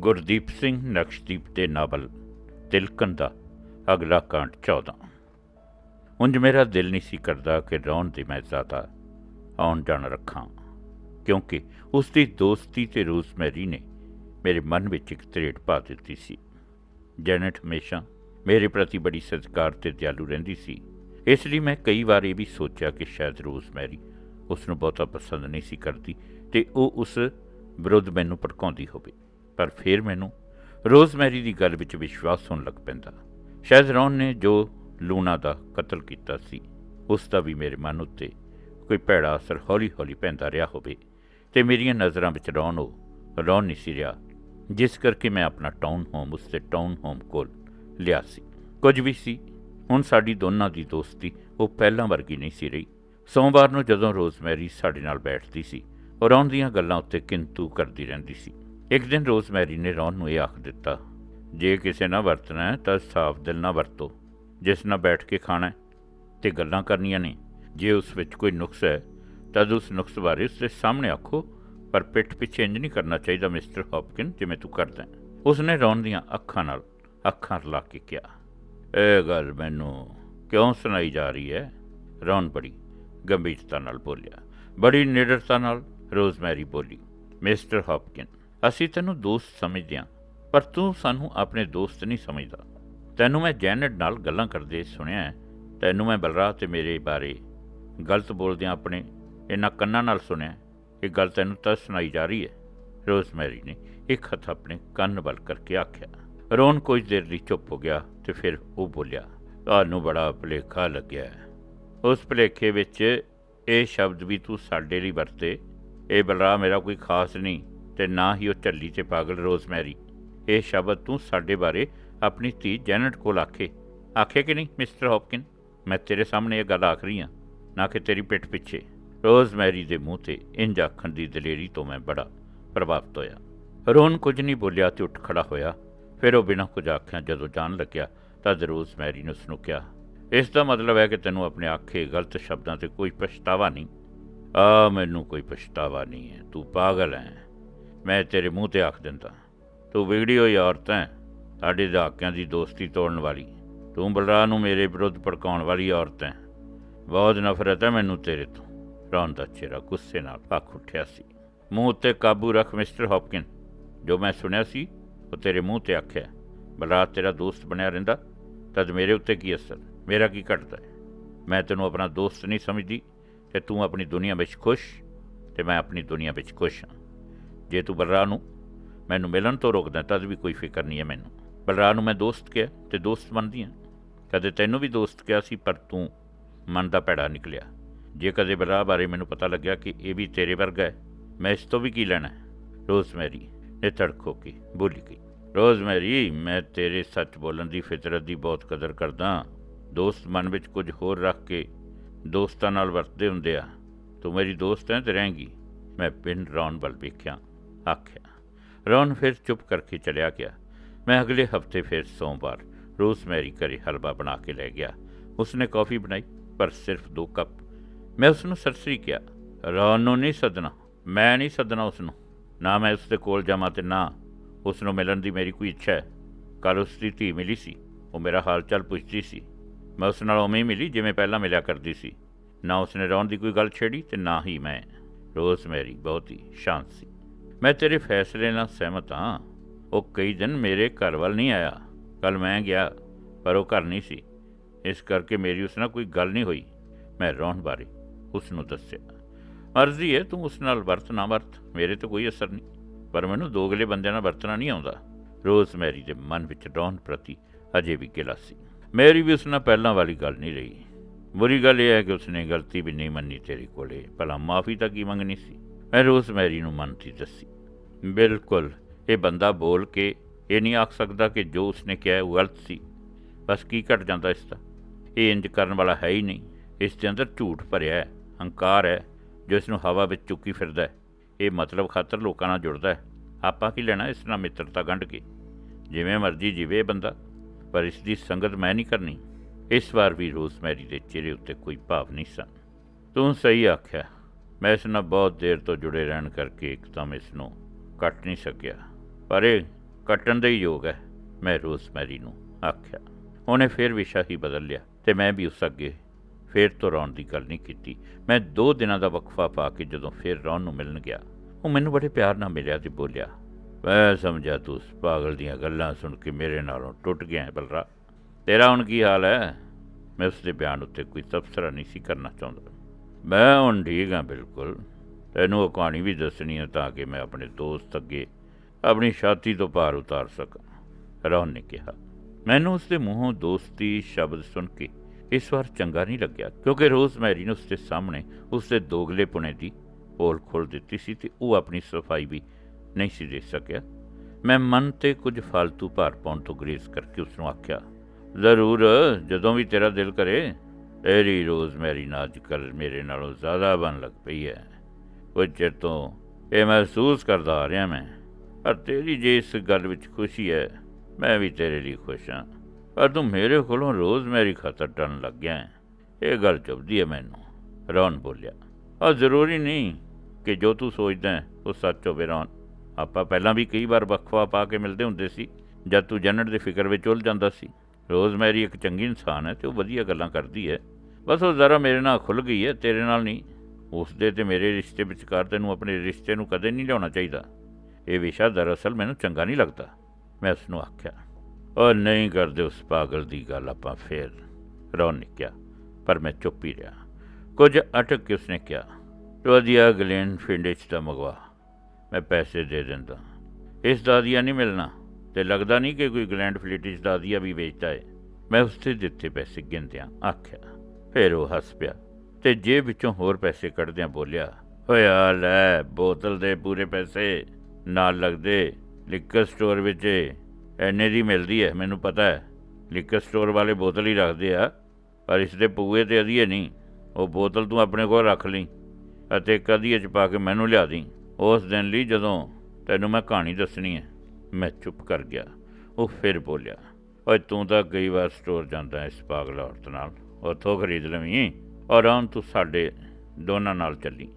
ਗੁਰਦੀਪ ਸਿੰਘ ਨਕਸ਼ਦੀਪ ਦੇ ਨਾਵਲ, ਤਿਲਕਣ ਦਾ, ਅਗਲਾ ਕਾਂਡ 14 ਉਂਝ ਮੇਰਾ ਦਿਲ ਨਹੀਂ ਸੀ ਕਰਦਾ ਕਿ ਰੌਣ ਦੀ ਮੈਂ ਜ਼ਿਆਦਾ ਆਉਣ ਜਾਣ ਰੱਖਾਂ, ਕਿਉਂਕਿ ਉਸ ਦੀ ਦੋਸਤੀ ਤੇ ਰੋਜ਼ਮੈਰੀ ਨੇ ਮੇਰੇ ਮਨ ਵਿੱਚ ਇੱਕ ਤਰੇੜ ਪਾ ਦਿੱਤੀ ਸੀ। ਜੈਨਟ ਹਮੇਸ਼ਾ ਮੇਰੇ ਪ੍ਰਤੀ ਬੜੀ ਸਤਿਕਾਰ ਤੇ ਦਿਆਲੂ ਰਹਿੰਦੀ ਸੀ। ਇਸ ਲਈ ਮੈਂ ਕਈ ਵਾਰ ਇਹ ਵੀ ਸੋਚਿਆ ਕਿ ਸ਼ਾਇਦ ਰੋਜ਼ਮੈਰੀ ਉਸ ਨੂੰ ਬਹੁਤਾ ਪਸੰਦ ਨਹੀਂ ਸੀ ਕਰਦੀ ਤੇ ਉਹ ਉਸ ਵਿਰੁੱਧ ਮੈਨੂੰ ਭੜਕਾਉਂਦੀ ਹੋਵੇ। ਪਰ ਫਿਰ ਮੈਨੂੰ ਰੋਜ਼ਮੈਰੀ ਦੀ ਗੱਲ ਵਿੱਚ ਵਿਸ਼ਵਾਸ ਹੋਣ ਲੱਗ ਪੈਂਦਾ। ਸ਼ਾਇਦ ਰੌਨ ਨੇ ਜੋ ਲੂਣਾ ਦਾ ਕਤਲ ਕੀਤਾ ਸੀ, ਉਸ ਦਾ ਵੀ ਮੇਰੇ ਮਨ ਉੱਤੇ ਕੋਈ ਭੈੜਾ ਅਸਰ ਹੌਲੀ-ਹੌਲੀ ਪੈਂਦਾ ਰਿਹਾ ਹੋਵੇ ਤੇ ਮੇਰੀਆਂ ਨਜ਼ਰਾਂ ਵਿੱਚ ਰੌਨ ਉਹ ਰੌਨ ਨਹੀਂ ਸੀ ਰਿਹਾ, ਜਿਸ ਕਰਕੇ ਮੈਂ ਆਪਣਾ ਟਾਊਨ ਹੋਮ ਉਸ ਦੇ ਟਾਊਨ ਹੋਮ ਕੋਲ ਲਿਆ ਸੀ। ਕੁਝ ਵੀ ਸੀ, ਹੁਣ ਸਾਡੀ ਦੋਨਾਂ ਦੀ ਦੋਸਤੀ ਉਹ ਪਹਿਲਾਂ ਵਰਗੀ ਨਹੀਂ ਸੀ ਰਹੀ। ਸੋਮਵਾਰ ਨੂੰ ਜਦੋਂ ਰੋਜ਼ਮੈਰੀ ਸਾਡੇ ਨਾਲ ਬੈਠਦੀ ਸੀ, ਉਹ ਰੌਨ ਦੀਆਂ ਗੱਲਾਂ ਉੱਤੇ ਕਿੰਤੂ ਕਰਦੀ ਰਹਿੰਦੀ ਸੀ। ਇੱਕ ਦਿਨ ਰੋਜ਼ਮੈਰੀ ਨੇ ਰੌਨ ਨੂੰ ਇਹ ਆਖ ਦਿੱਤਾ, ਜੇ ਕਿਸੇ ਨਾਲ ਵਰਤਣਾ ਹੈ ਤਾਂ ਸਾਫ਼ ਦਿਲ ਨਾਲ ਵਰਤੋ, ਜਿਸ ਨਾਲ ਬੈਠ ਕੇ ਖਾਣਾ ਹੈ, ਤੇ ਗੱਲਾਂ ਕਰਨੀਆਂ ਨੇ। ਜੇ ਉਸ ਵਿੱਚ ਕੋਈ ਨੁਕਸ ਹੈ ਤਦ ਉਸ ਨੁਕਸ ਬਾਰੇ ਉਸ ਦੇ ਸਾਹਮਣੇ ਆਖੋ, ਪਰ ਪਿੱਠ ਪਿੱਛੇ ਇੰਜ ਨਹੀਂ ਕਰਨਾ ਚਾਹੀਦਾ ਮਿਸਟਰ ਹੌਪਕਿਨ, ਜਿਵੇਂ ਤੂੰ ਕਰਦਾ ਹੈ। ਉਸ ਨੇ ਰੌਨ ਦੀਆਂ ਅੱਖਾਂ ਨਾਲ ਅੱਖਾਂ ਰਲਾ ਕੇ ਕਿਹਾ, ਇਹ ਗੱਲ ਮੈਨੂੰ ਕਿਉਂ ਸੁਣਾਈ ਜਾ ਰਹੀ ਹੈ? ਰੌਨ ਬੜੀ ਗੰਭੀਰਤਾ ਨਾਲ ਬੋਲਿਆ, ਬੜੀ ਨਿਡਰਤਾ ਨਾਲ ਰੋਜ਼ਮੈਰੀ ਬੋਲੀ, ਮਿਸਟਰ ਹੌਪਕਿਨ ਅਸੀਂ ਤੈਨੂੰ ਦੋਸਤ ਸਮਝਦੇ ਹਾਂ, ਪਰ ਤੂੰ ਸਾਨੂੰ ਆਪਣੇ ਦੋਸਤ ਨਹੀਂ ਸਮਝਦਾ। ਤੈਨੂੰ ਮੈਂ ਜੈਨਟ ਨਾਲ ਗੱਲਾਂ ਕਰਦੇ ਸੁਣਿਆ ਤੈਨੂੰ ਮੈਂ ਬਲਰਾ ਤੇ ਮੇਰੇ ਬਾਰੇ ਗਲਤ ਬੋਲਦਿਆਂ ਆਪਣੇ ਇਹਨਾਂ ਕੰਨਾਂ ਨਾਲ ਸੁਣਿਆ ਇਹ ਗੱਲ ਤੈਨੂੰ ਤਾਂ ਸੁਣਾਈ ਜਾ ਰਹੀ ਹੈ। ਰੋਜ਼ਮੈਰੀ ਨੇ ਇੱਕ ਹੱਥ ਆਪਣੇ ਕੰਨ ਵੱਲ ਕਰਕੇ ਆਖਿਆ। ਰੋਨ ਕੁਝ ਦੇਰ ਲਈ ਚੁੱਪ ਹੋ ਗਿਆ ਤੇ ਫਿਰ ਉਹ ਬੋਲਿਆ, ਤੁਹਾਨੂੰ ਬੜਾ ਭੁਲੇਖਾ ਲੱਗਿਆ ਹੈ। ਉਸ ਭੁਲੇਖੇ ਵਿੱਚ ਇਹ ਸ਼ਬਦ ਵੀ ਤੂੰ ਸਾਡੇ ਲਈ ਵਰਤੇ। ਇਹ ਬਲਰਾ ਮੇਰਾ ਕੋਈ ਖਾਸ ਨਹੀਂ। ਤੇ ਨਾ ਹੀ ਉਹ ਝੱਲੀ ਤੇ ਪਾਗਲ ਰੋਜ਼ਮੈਰੀ। ਇਹ ਸ਼ਬਦ ਤੂੰ ਸਾਡੇ ਬਾਰੇ ਆਪਣੀ ਧੀ ਜੈਨਟ ਕੋਲ ਆਖੇ। ਆਖੇ ਕਿ ਨਹੀਂ, ਮਿਸਟਰ ਹੌਪਕਿਨ? ਮੈਂ ਤੇਰੇ ਸਾਹਮਣੇ ਇਹ ਗੱਲ ਆਖ ਰਹੀ ਹਾਂ, ਨਾ ਕਿ ਤੇਰੀ ਪਿੱਠ ਪਿੱਛੇ। ਰੋਜ਼ਮੈਰੀ ਦੇ ਮੂੰਹ ਤੇ ਇੰਜ ਆਖਣ ਦੀ ਦਲੇਰੀ ਤੋਂ ਮੈਂ ਬੜਾ ਪ੍ਰਭਾਵਿਤ ਹੋਇਆ। ਰੋਨ ਕੁਝ ਨਹੀਂ ਬੋਲਿਆ ਤੇ ਉੱਠ ਖੜਾ ਹੋਇਆ। ਫਿਰ ਉਹ ਬਿਨਾਂ ਕੁਝ ਆਖਿਆ ਜਦੋਂ ਜਾਣ ਲੱਗਿਆ ਤਾਂ ਰੋਜ਼ਮੈਰੀ ਨੇ ਉਸ ਨੂੰ ਕਿਹਾ, ਇਸ ਦਾ ਮਤਲਬ ਹੈ ਕਿ ਤੈਨੂੰ ਆਪਣੇ ਆਖੇ ਗਲਤ ਸ਼ਬਦਾਂ ਤੇ ਕੋਈ ਪਛਤਾਵਾ ਨਹੀਂ? ਆ, ਮੈਨੂੰ ਕੋਈ ਪਛਤਾਵਾ ਨਹੀਂ ਹੈ, ਤੂੰ ਪਾਗਲ ਹੈ। ਮੈਂ ਤੇਰੇ ਮੂੰਹ ਤੇ ਆਖ ਦਿੰਦਾ। ਤੂੰ ਵਿਗੜੀ ਹੋਈ ਔਰਤ ਹੈ ਸਾਡੇ ਦਹਾਕਿਆਂ ਦੀ ਦੋਸਤੀ ਤੋੜਨ ਵਾਲੀ। ਤੂੰ ਬਲਰਾ ਨੂੰ ਮੇਰੇ ਵਿਰੁੱਧ ਭੜਕਾਉਣ ਵਾਲੀ ਔਰਤ ਹੈ ਬਹੁਤ ਨਫ਼ਰਤ ਹੈ ਮੈਨੂੰ ਤੇਰੇ ਤੋਂ। ਰੌਨ ਦਾ ਚਿਹਰਾ ਗੁੱਸੇ ਨਾਲ ਪੱਕ ਉੱਠਿਆ ਸੀ। ਮੂੰਹ ਉੱਤੇ ਕਾਬੂ ਰੱਖ ਮਿਸਟਰ ਹੌਪਕਿਨ। ਜੋ ਮੈਂ ਸੁਣਿਆ ਸੀ, ਉਹ ਤੇਰੇ ਮੂੰਹ ਤੇ ਆਖਿਆ ਬਲਰਾ ਤੇਰਾ ਦੋਸਤ ਬਣਿਆ ਰਹਿੰਦਾ? ਤਦ ਮੇਰੇ ਉੱਤੇ ਕੀ ਅਸਰ? ਮੇਰਾ ਕੀ ਘਟਦਾ ਮੈਂ ਤੈਨੂੰ ਆਪਣਾ ਦੋਸਤ ਨਹੀਂ ਸਮਝਦੀ, ਤੇ ਤੂੰ ਆਪਣੀ ਦੁਨੀਆ ਵਿੱਚ ਖੁਸ਼, ਤੇ ਮੈਂ ਆਪਣੀ ਦੁਨੀਆ ਵਿੱਚ ਖੁਸ਼ ਹਾਂ ਜੇ ਤੂੰ ਬਲਰਾ ਨੂੰ ਮੈਨੂੰ ਮਿਲਣ ਤੋਂ ਰੋਕਦਾ, ਤਦ ਵੀ ਕੋਈ ਫਿਕਰ ਨਹੀਂ ਹੈ ਮੈਨੂੰ। ਬਲਰਾ ਨੂੰ ਮੈਂ ਦੋਸਤ ਕਿਹਾ ਤੇ ਦੋਸਤ ਮੰਨਦੀ ਹਾਂ। ਕਦੇ ਤੈਨੂੰ ਵੀ ਦੋਸਤ ਕਿਹਾ ਸੀ, ਪਰ ਤੂੰ ਮਨ ਦਾ ਭੈੜਾ ਨਿਕਲਿਆ। ਜੇ ਕਦੇ ਬਲਰਾ ਬਾਰੇ ਮੈਨੂੰ ਪਤਾ ਲੱਗਿਆ ਕਿ ਇਹ ਵੀ ਤੇਰੇ ਵਰਗਾ ਹੈ, ਮੈਂ ਇਸ ਤੋਂ ਵੀ ਕੀ ਲੈਣਾ ਰੋਜ਼ਮੈਰੀ ਨੇ ਤੜਕ ਹੋ ਕੇ ਬੋਲੀ ਗਈ। ਰੋਜ਼ਮੈਰੀ, ਮੈਂ ਤੇਰੇ ਸੱਚ ਬੋਲਣ ਦੀ ਫਿਤਰਤ ਦੀ ਬਹੁਤ ਕਦਰ ਕਰਦਾ ਦੋਸਤ ਮਨ ਵਿੱਚ ਕੁਝ ਹੋਰ ਰੱਖ ਕੇ ਦੋਸਤਾਂ ਨਾਲ ਵਰਤਦੇ ਹੁੰਦੇ ਆ। ਤੂੰ ਮੇਰੀ ਦੋਸਤ ਹੈ ਤੇ ਰਹੇਂਗੀ ਮੈਂ ਪਿੰਡ ਰੌਣ ਵੱਲ ਵੇਖਿਆ। ਆਖਿਆ। ਰੌਨ ਫਿਰ ਚੁੱਪ ਕਰਕੇ ਚਲਿਆ ਗਿਆ। ਮੈਂ ਅਗਲੇ ਹਫ਼ਤੇ ਫਿਰ ਸੋਮਵਾਰ ਰੋਜ਼ਮੈਰੀ ਘਰੇ ਹਲਵਾ ਬਣਾ ਕੇ ਲੈ ਗਿਆ। ਉਸਨੇ ਕਾਫੀ ਬਣਾਈ, ਪਰ ਸਿਰਫ ਦੋ ਕੱਪ। ਮੈਂ ਉਸ ਨੂੰ ਸਰਸਰੀ ਕਿਹਾ, ਰੌਨ ਨੂੰ ਨਹੀਂ ਸੱਦਣਾ, ਮੈਂ ਨਹੀਂ ਸੱਦਣਾ ਉਸ ਨੂੰ ਨਾ ਮੈਂ ਉਸ ਦੇ ਕੋਲ ਜਾਵਾਂ ਤੇ ਨਾ ਉਸ ਨੂੰ ਮਿਲਣ ਦੀ ਮੇਰੀ ਕੋਈ ਇੱਛਾ ਹੈ। ਕੱਲ ਉਸ ਦੀ ਧੀ ਮਿਲੀ ਸੀ, ਉਹ ਮੇਰਾ ਹਾਲ ਚਾਲ ਪੁੱਛਦੀ ਸੀ। ਮੈਂ ਉਸ ਨਾਲ ਉਵੇਂ ਹੀ ਮਿਲੀ ਜਿਵੇਂ ਪਹਿਲਾਂ ਮਿਲਿਆ ਕਰਦੀ ਸੀ। ਨਾ ਉਸਨੇ ਰੌਣ ਦੀ ਕੋਈ ਗੱਲ ਛੇੜੀ ਤੇ ਨਾ ਹੀ ਮੈਂ। ਰੋਜ਼ ਮੇਰੀ ਬਹੁਤ ਹੀ ਸ਼ਾਂਤ ਸੀ। ਮੈਂ ਤੇਰੇ ਫੈਸਲੇ ਨਾਲ ਸਹਿਮਤ ਹਾਂ। ਉਹ ਕਈ ਦਿਨ ਮੇਰੇ ਘਰ ਵੱਲ ਨਹੀਂ ਆਇਆ। ਕੱਲ ਮੈਂ ਗਿਆ, ਪਰ ਉਹ ਘਰ ਨਹੀਂ ਸੀ। ਇਸ ਕਰਕੇ ਮੇਰੀ ਉਸ ਨਾਲ ਕੋਈ ਗੱਲ ਨਹੀਂ ਹੋਈ। ਮੈਂ ਰੌਣ ਬਾਰੇ ਉਸ ਨੂੰ ਦੱਸਿਆ। ਅਰਜ਼ੀ ਹੈ, ਤੂੰ ਉਸ ਨਾਲ ਵਰਤ ਨਾ ਵਰਤ। ਮੇਰੇ ਤੇ ਕੋਈ ਅਸਰ ਨਹੀਂ। ਪਰ ਮੈਨੂੰ ਦੋਗਲੇ ਬੰਦਿਆਂ ਨਾਲ ਵਰਤਣਾ ਨਹੀਂ ਆਉਂਦਾ। ਰੋਜ਼ ਮੈਰੀ ਦੇ ਮਨ ਵਿੱਚ ਰੌਣ ਪ੍ਰਤੀ ਅਜੇ ਵੀ ਗਿਲਾ ਸੀ। ਮੇਰੀ ਵੀ ਉਸ ਨਾਲ ਪਹਿਲਾਂ ਵਾਲੀ ਗੱਲ ਨਹੀਂ ਰਹੀ। ਬੁਰੀ ਗੱਲ ਇਹ ਹੈ ਕਿ ਉਸਨੇ ਗਲਤੀ ਵੀ ਨਹੀਂ ਮੰਨੀ ਤੇਰੇ ਕੋਲੇ। ਭਲਾ ਮਾਫੀ ਤਾਂ ਕੀ ਮੰਗਣੀ ਸੀ? ਮੈਂ ਰੋਜ਼ਮੈਰੀ ਨੂੰ ਮੰਨਤੀ ਦੱਸੀ। ਬਿਲਕੁਲ, ਇਹ ਬੰਦਾ ਬੋਲ ਕੇ ਇਹ ਨਹੀਂ ਆਖ ਸਕਦਾ ਕਿ ਜੋ ਉਸਨੇ ਕਿਹਾ ਉਹ ਗਲਤ ਸੀ। ਬਸ ਕੀ ਘਟ ਜਾਂਦਾ ਇਸ ਦਾ? ਇਹ ਇੰਜ ਕਰਨ ਵਾਲਾ ਹੈ ਹੀ ਨਹੀਂ। ਇਸ ਦੇ ਅੰਦਰ ਝੂਠ ਭਰਿਆ ਹੈ, ਹੰਕਾਰ ਹੈ, ਜੋ ਇਸ ਨੂੰ ਹਵਾ ਵਿੱਚ ਚੁੱਕੀ ਫਿਰਦਾ ਹੈ। ਇਹ ਮਤਲਬ ਖਾਤਰ ਲੋਕਾਂ ਨਾਲ ਜੁੜਦਾ ਹੈ। ਆਪਾਂ ਕੀ ਲੈਣਾ ਇਸ ਨਾਲ ਮਿੱਤਰਤਾ ਗੰਢ ਕੇ? ਜਿਵੇਂ ਮਰਜ਼ੀ ਜੀਵੇ ਬੰਦਾ, ਪਰ ਇਸ ਦੀ ਸੰਗਤ ਮੈਂ ਨਹੀਂ ਕਰਨੀ। ਇਸ ਵਾਰ ਵੀ ਰੋਜ਼ਮੈਰੀ ਦੇ ਚਿਹਰੇ ਉੱਤੇ ਕੋਈ ਭਾਵ ਨਹੀਂ ਸਨ। ਤੂੰ ਸਹੀ ਆਖਿਆ। ਮੈਂ ਇਸ ਨਾਲ ਬਹੁਤ ਦੇਰ ਤੋਂ ਜੁੜੇ ਰਹਿਣ ਕਰਕੇ ਇੱਕਦਮ ਇਸ ਨੂੰ ਕੱਟ ਨਹੀਂ ਸਕਿਆ। ਪਰ ਇਹ ਕੱਟਣ ਦੇ ਹੀ ਯੋਗ ਹੈ, ਮੈਂ ਰੋਜ਼ਮੈਰੀ ਨੂੰ ਆਖਿਆ। ਉਹਨੇ ਫਿਰ ਵਿਸ਼ਾ ਹੀ ਬਦਲ ਲਿਆ ਤੇ ਮੈਂ ਵੀ ਉਸ ਅੱਗੇ ਫੇਰ ਤੋਂ ਰੌਣ ਦੀ ਗੱਲ ਨਹੀਂ ਕੀਤੀ। ਮੈਂ ਦੋ ਦਿਨਾਂ ਦਾ ਵਕਫਾ ਪਾ ਕੇ ਜਦੋਂ ਫੇਰ ਰੌਣ ਨੂੰ ਮਿਲਣ ਗਿਆ, ਉਹ ਮੈਨੂੰ ਬੜੇ ਪਿਆਰ ਨਾਲ ਮਿਲਿਆ ਤੇ ਬੋਲਿਆ, ਮੈਂ ਸਮਝਿਆ ਤੂੰ ਉਸ ਪਾਗਲ ਦੀਆਂ ਗੱਲਾਂ ਸੁਣ ਕੇ ਮੇਰੇ ਨਾਲੋਂ ਟੁੱਟ ਗਿਆ ਹੈ ਬਲਰਾ। ਤੇਰਾ ਹੁਣ ਕੀ ਹਾਲ ਹੈ? ਮੈਂ ਉਸ ਦੇ ਬਿਆਨ ਉੱਤੇ ਕੋਈ ਤਬਸਰਾ ਨਹੀਂ ਸੀ ਕਰਨਾ ਚਾਹੁੰਦਾ। ਮੈਂ ਹੁਣ ਠੀਕ ਹਾਂ, ਬਿਲਕੁਲ। ਤੈਨੂੰ ਉਹ ਕਹਾਣੀ ਵੀ ਦੱਸਣੀ ਹੈ ਤਾਂ ਕਿ ਮੈਂ ਆਪਣੇ ਦੋਸਤ ਅੱਗੇ ਆਪਣੀ ਛਾਤੀ ਤੋਂ ਭਾਰ ਉਤਾਰ ਸਕਾਂ, ਰੌਣ ਨੇ ਕਿਹਾ। ਮੈਨੂੰ ਉਸ ਦੇ ਮੂੰਹੋਂ ਦੋਸਤੀ ਸ਼ਬਦ ਸੁਣ ਕੇ ਇਸ ਵਾਰ ਚੰਗਾ ਨਹੀਂ ਲੱਗਿਆ, ਕਿਉਂਕਿ ਰੋਜ਼ਮੈਰੀ ਨੇ ਉਸ ਦੇ ਸਾਹਮਣੇ ਉਸ ਦੇ ਦੋਗਲੇ ਪੁਣੇ ਦੀ ਪੋਲ ਖੋਲ ਦਿੱਤੀ ਸੀ ਤੇ ਉਹ ਆਪਣੀ ਸਫ਼ਾਈ ਵੀ ਨਹੀਂ ਸੀ ਦੇ ਸਕਿਆ। ਮੈਂ ਮਨ ਤੇ ਕੁਝ ਫालतू ਭਾਰ ਪਾਉਣ ਤੋਂ ਗਰੇਜ਼ ਕਰਕੇ ਉਸ ਨੂੰ ਆਖਿਆ, ਜ਼ਰੂਰ, ਜਦੋਂ ਵੀ ਤੇਰਾ ਦਿਲ ਕਰੇ ਤੇਰੀ ਰੋਜ਼ਮੈਰੀ ਨਾ ਅੱਜ ਕੱਲ੍ਹ ਮੇਰੇ ਨਾਲੋਂ ਜ਼ਿਆਦਾ ਬਣ ਲੱਗ ਪਈ ਹੈ। ਕੁਝ ਚਿਰ ਤੋਂ ਇਹ ਮਹਿਸੂਸ ਕਰਦਾ ਆ ਰਿਹਾ ਮੈਂ। ਪਰ ਤੇਰੀ ਜੇ ਇਸ ਗੱਲ ਵਿੱਚ ਖੁਸ਼ੀ ਹੈ, ਮੈਂ ਵੀ ਤੇਰੇ ਲਈ ਖੁਸ਼ ਹਾਂ। ਪਰ ਤੂੰ ਮੇਰੇ ਕੋਲੋਂ ਰੋਜ਼ਮੈਰੀ ਖਾਤਰ ਟਰਨ ਲੱਗ ਗਿਆ ਹੈ। ਇਹ ਗੱਲ ਚੁਭਦੀ ਹੈ ਮੈਨੂੰ। ਰੌਣ ਬੋਲਿਆ ਆ ਜ਼ਰੂਰੀ ਨਹੀਂ ਕਿ ਜੋ ਤੂੰ ਸੋਚਦਾ ਹੈ, ਉਹ ਸੱਚ ਹੋਵੇ ਰੌਣ। ਆਪਾਂ ਪਹਿਲਾਂ ਵੀ ਕਈ ਵਾਰ ਵਖਵਾ ਪਾ ਕੇ ਮਿਲਦੇ ਹੁੰਦੇ ਸੀ, ਜਦ ਤੂੰ ਜਨਟ ਦੇ ਫਿਕਰ ਵਿੱਚ ਉਲਝ ਜਾਂਦਾ ਸੀ। ਰੋਜ਼ਮੈਰੀ ਇੱਕ ਚੰਗੀ ਇਨਸਾਨ ਹੈ ਤੇ ਉਹ ਵਧੀਆ ਗੱਲਾਂ ਕਰਦੀ ਹੈ। ਬਸ ਉਹ ਜ਼ਰਾ ਮੇਰੇ ਨਾਲ ਖੁੱਲ ਗਈ ਹੈ, ਤੇਰੇ ਨਾਲ ਨਹੀਂ। ਉਸ ਦੇ ਤੇ ਮੇਰੇ ਰਿਸ਼ਤੇ ਵਿਚਕਾਰ ਤੈਨੂੰ ਆਪਣੇ ਰਿਸ਼ਤੇ ਨੂੰ ਕਦੇ ਨਹੀਂ ਲਿਆਉਣਾ ਚਾਹੀਦਾ। ਇਹ ਵਿਸ਼ਾ ਦਰਅਸਲ ਮੈਨੂੰ ਚੰਗਾ ਨਹੀਂ ਲੱਗਦਾ, ਮੈਂ ਉਸ ਨੂੰ ਆਖਿਆ। ਉਹ ਨਹੀਂ ਕਰਦੇ ਉਸ ਪਾਗਲ ਦੀ ਗੱਲ ਆਪਾਂ ਫੇਰ ਰੌਣ ਨੇ ਕਿਹਾ, ਪਰ ਮੈਂ ਚੁੱਪ ਹੀ ਰਿਹਾ। ਕੁਝ ਅਟਕ ਕੇ ਉਸਨੇ ਕਿਹਾ, ਵਧੀਆ ਗਲੇਨ ਫਿੰਡਿਚ ਦਾ ਮਗਵਾ, ਮੈਂ ਪੈਸੇ ਦੇ ਦਿੰਦਾ। ਇਸ ਦਾਦੀਆ ਨਹੀਂ ਮਿਲਣਾ, ਤੇ ਲੱਗਦਾ ਨਹੀਂ ਕਿ ਕੋਈ ਗਲੈਂਡ ਫਲੀਟਿਚ ਦਾਦੀਆ ਵੀ ਵੇਚਦਾ ਹੈ ਮੈਂ ਉਸ ਤੇ ਦਿੱਤੇ ਪੈਸੇ ਗਿਣਦਿਆਂ ਆਖਿਆ ਫਿਰ ਉਹ ਹੱਸ ਪਿਆ ਤੇ ਜੇਬ ਵਿੱਚੋਂ ਹੋਰ ਪੈਸੇ ਕੱਢਦਿਆਂ ਬੋਲਿਆ, ਓਏ ਆ ਲੈ, ਬੋਤਲ ਦੇ ਪੂਰੇ ਪੈਸੇ, ਨਾਲ ਲੱਗਦੇ ਲਿਕਰ ਸਟੋਰ ਵਿੱਚ ਐਨੇ ਦੀ ਮਿਲਦੀ ਹੈ ਮੈਨੂੰ ਪਤਾ ਹੈ ਲਿਕਰ ਸਟੋਰ ਵਾਲੇ ਬੋਤਲ ਹੀ ਰੱਖਦੇ ਆ, ਪਰ ਇਸ ਦੇ ਪੂਏ ਤੇ ਅਧੀਏ ਨਹੀਂ। ਉਹ ਬੋਤਲ ਤੂੰ ਆਪਣੇ ਕੋਲ ਰੱਖ ਲਈ ਅਤੇ ਕਦੀਏ ਚ ਪਾ ਕੇ ਮੈਨੂੰ ਲਿਆ ਦੀ। ਉਸ ਦਿਨ ਲਈ ਜਦੋਂ ਤੈਨੂੰ ਮੈਂ ਕਹਾਣੀ ਦੱਸਣੀ ਹੈ ਮੈਂ ਚੁੱਪ ਕਰ ਗਿਆ। ਉਹ ਫਿਰ ਬੋਲਿਆ, ਓਏ ਤੂੰ ਤਾਂ ਕਈ ਵਾਰ ਸਟੋਰ ਜਾਂਦਾ ਇਸ ਪਾਗਲ ਔਰਤ ਨਾਲ। ਉੱਥੋਂ ਖਰੀਦ ਲਵੀਂ। ਔਰ ਆਉਣ ਤੂੰ ਸਾਡੇ ਦੋਨਾਂ ਨਾਲ ਚੱਲੀ।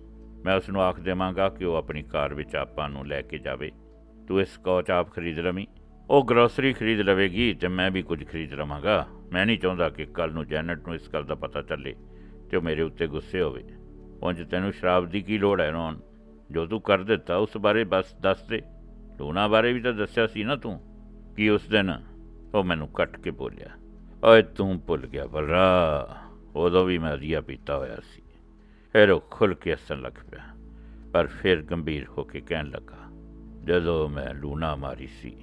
ਮੈਂ ਉਸ ਨੂੰ ਆਖ ਦੇਵਾਂਗਾ ਕਿ ਉਹ ਆਪਣੀ ਕਾਰ ਵਿੱਚ ਆਪਾਂ ਨੂੰ ਲੈ ਕੇ ਜਾਵੇ। ਤੂੰ ਇਸ ਕੋਚ ਆਪ ਖਰੀਦ ਲਵੀਂ। ਉਹ ਗਰੋਸਰੀ ਖਰੀਦ ਲਵੇਗੀ ਤੇ ਮੈਂ ਵੀ ਕੁਝ ਖਰੀਦ ਲਵਾਂਗਾ। ਮੈਂ ਨਹੀਂ ਚਾਹੁੰਦਾ ਕਿ ਕੱਲ ਨੂੰ ਜੈਨਟ ਨੂੰ ਇਸ ਗੱਲ ਦਾ ਪਤਾ ਚੱਲੇ ਤੇ ਉਹ ਮੇਰੇ ਉੱਤੇ ਗੁੱਸੇ ਹੋਵੇ। ਉਂਝ ਤੈਨੂੰ ਸ਼ਰਾਬ ਦੀ ਕੀ ਲੋੜ ਹੈ ਰੋਣ? ਜੋ ਤੂੰ ਕਰ ਦਿੱਤਾ ਉਸ ਬਾਰੇ ਬਸ ਦੱਸ ਦੇ। ਲੂਣਾ ਬਾਰੇ ਵੀ ਤਾਂ ਦੱਸਿਆ ਸੀ ਨਾ ਤੂੰ। ਕਿ ਉਸ ਦਿਨ ਉਹ ਮੈਨੂੰ ਕੱਟ ਕੇ ਬੋਲਿਆ? ਓਏ ਤੂੰ ਭੁੱਲ ਗਿਆ ਬਲਰਾ, ਉਦੋਂ ਵੀ ਮੈਂ ਅਧੀਆ ਪੀਤਾ ਹੋਇਆ ਸੀ। ਫਿਰ ਉਹ ਖੁੱਲ ਕੇ ਹੱਸਣ ਲੱਗ ਪਿਆ, ਪਰ ਫਿਰ ਗੰਭੀਰ ਹੋ ਕੇ ਕਹਿਣ ਲੱਗਾ, ਜਦੋਂ ਮੈਂ ਲੂਣਾ ਮਾਰੀ ਸੀ,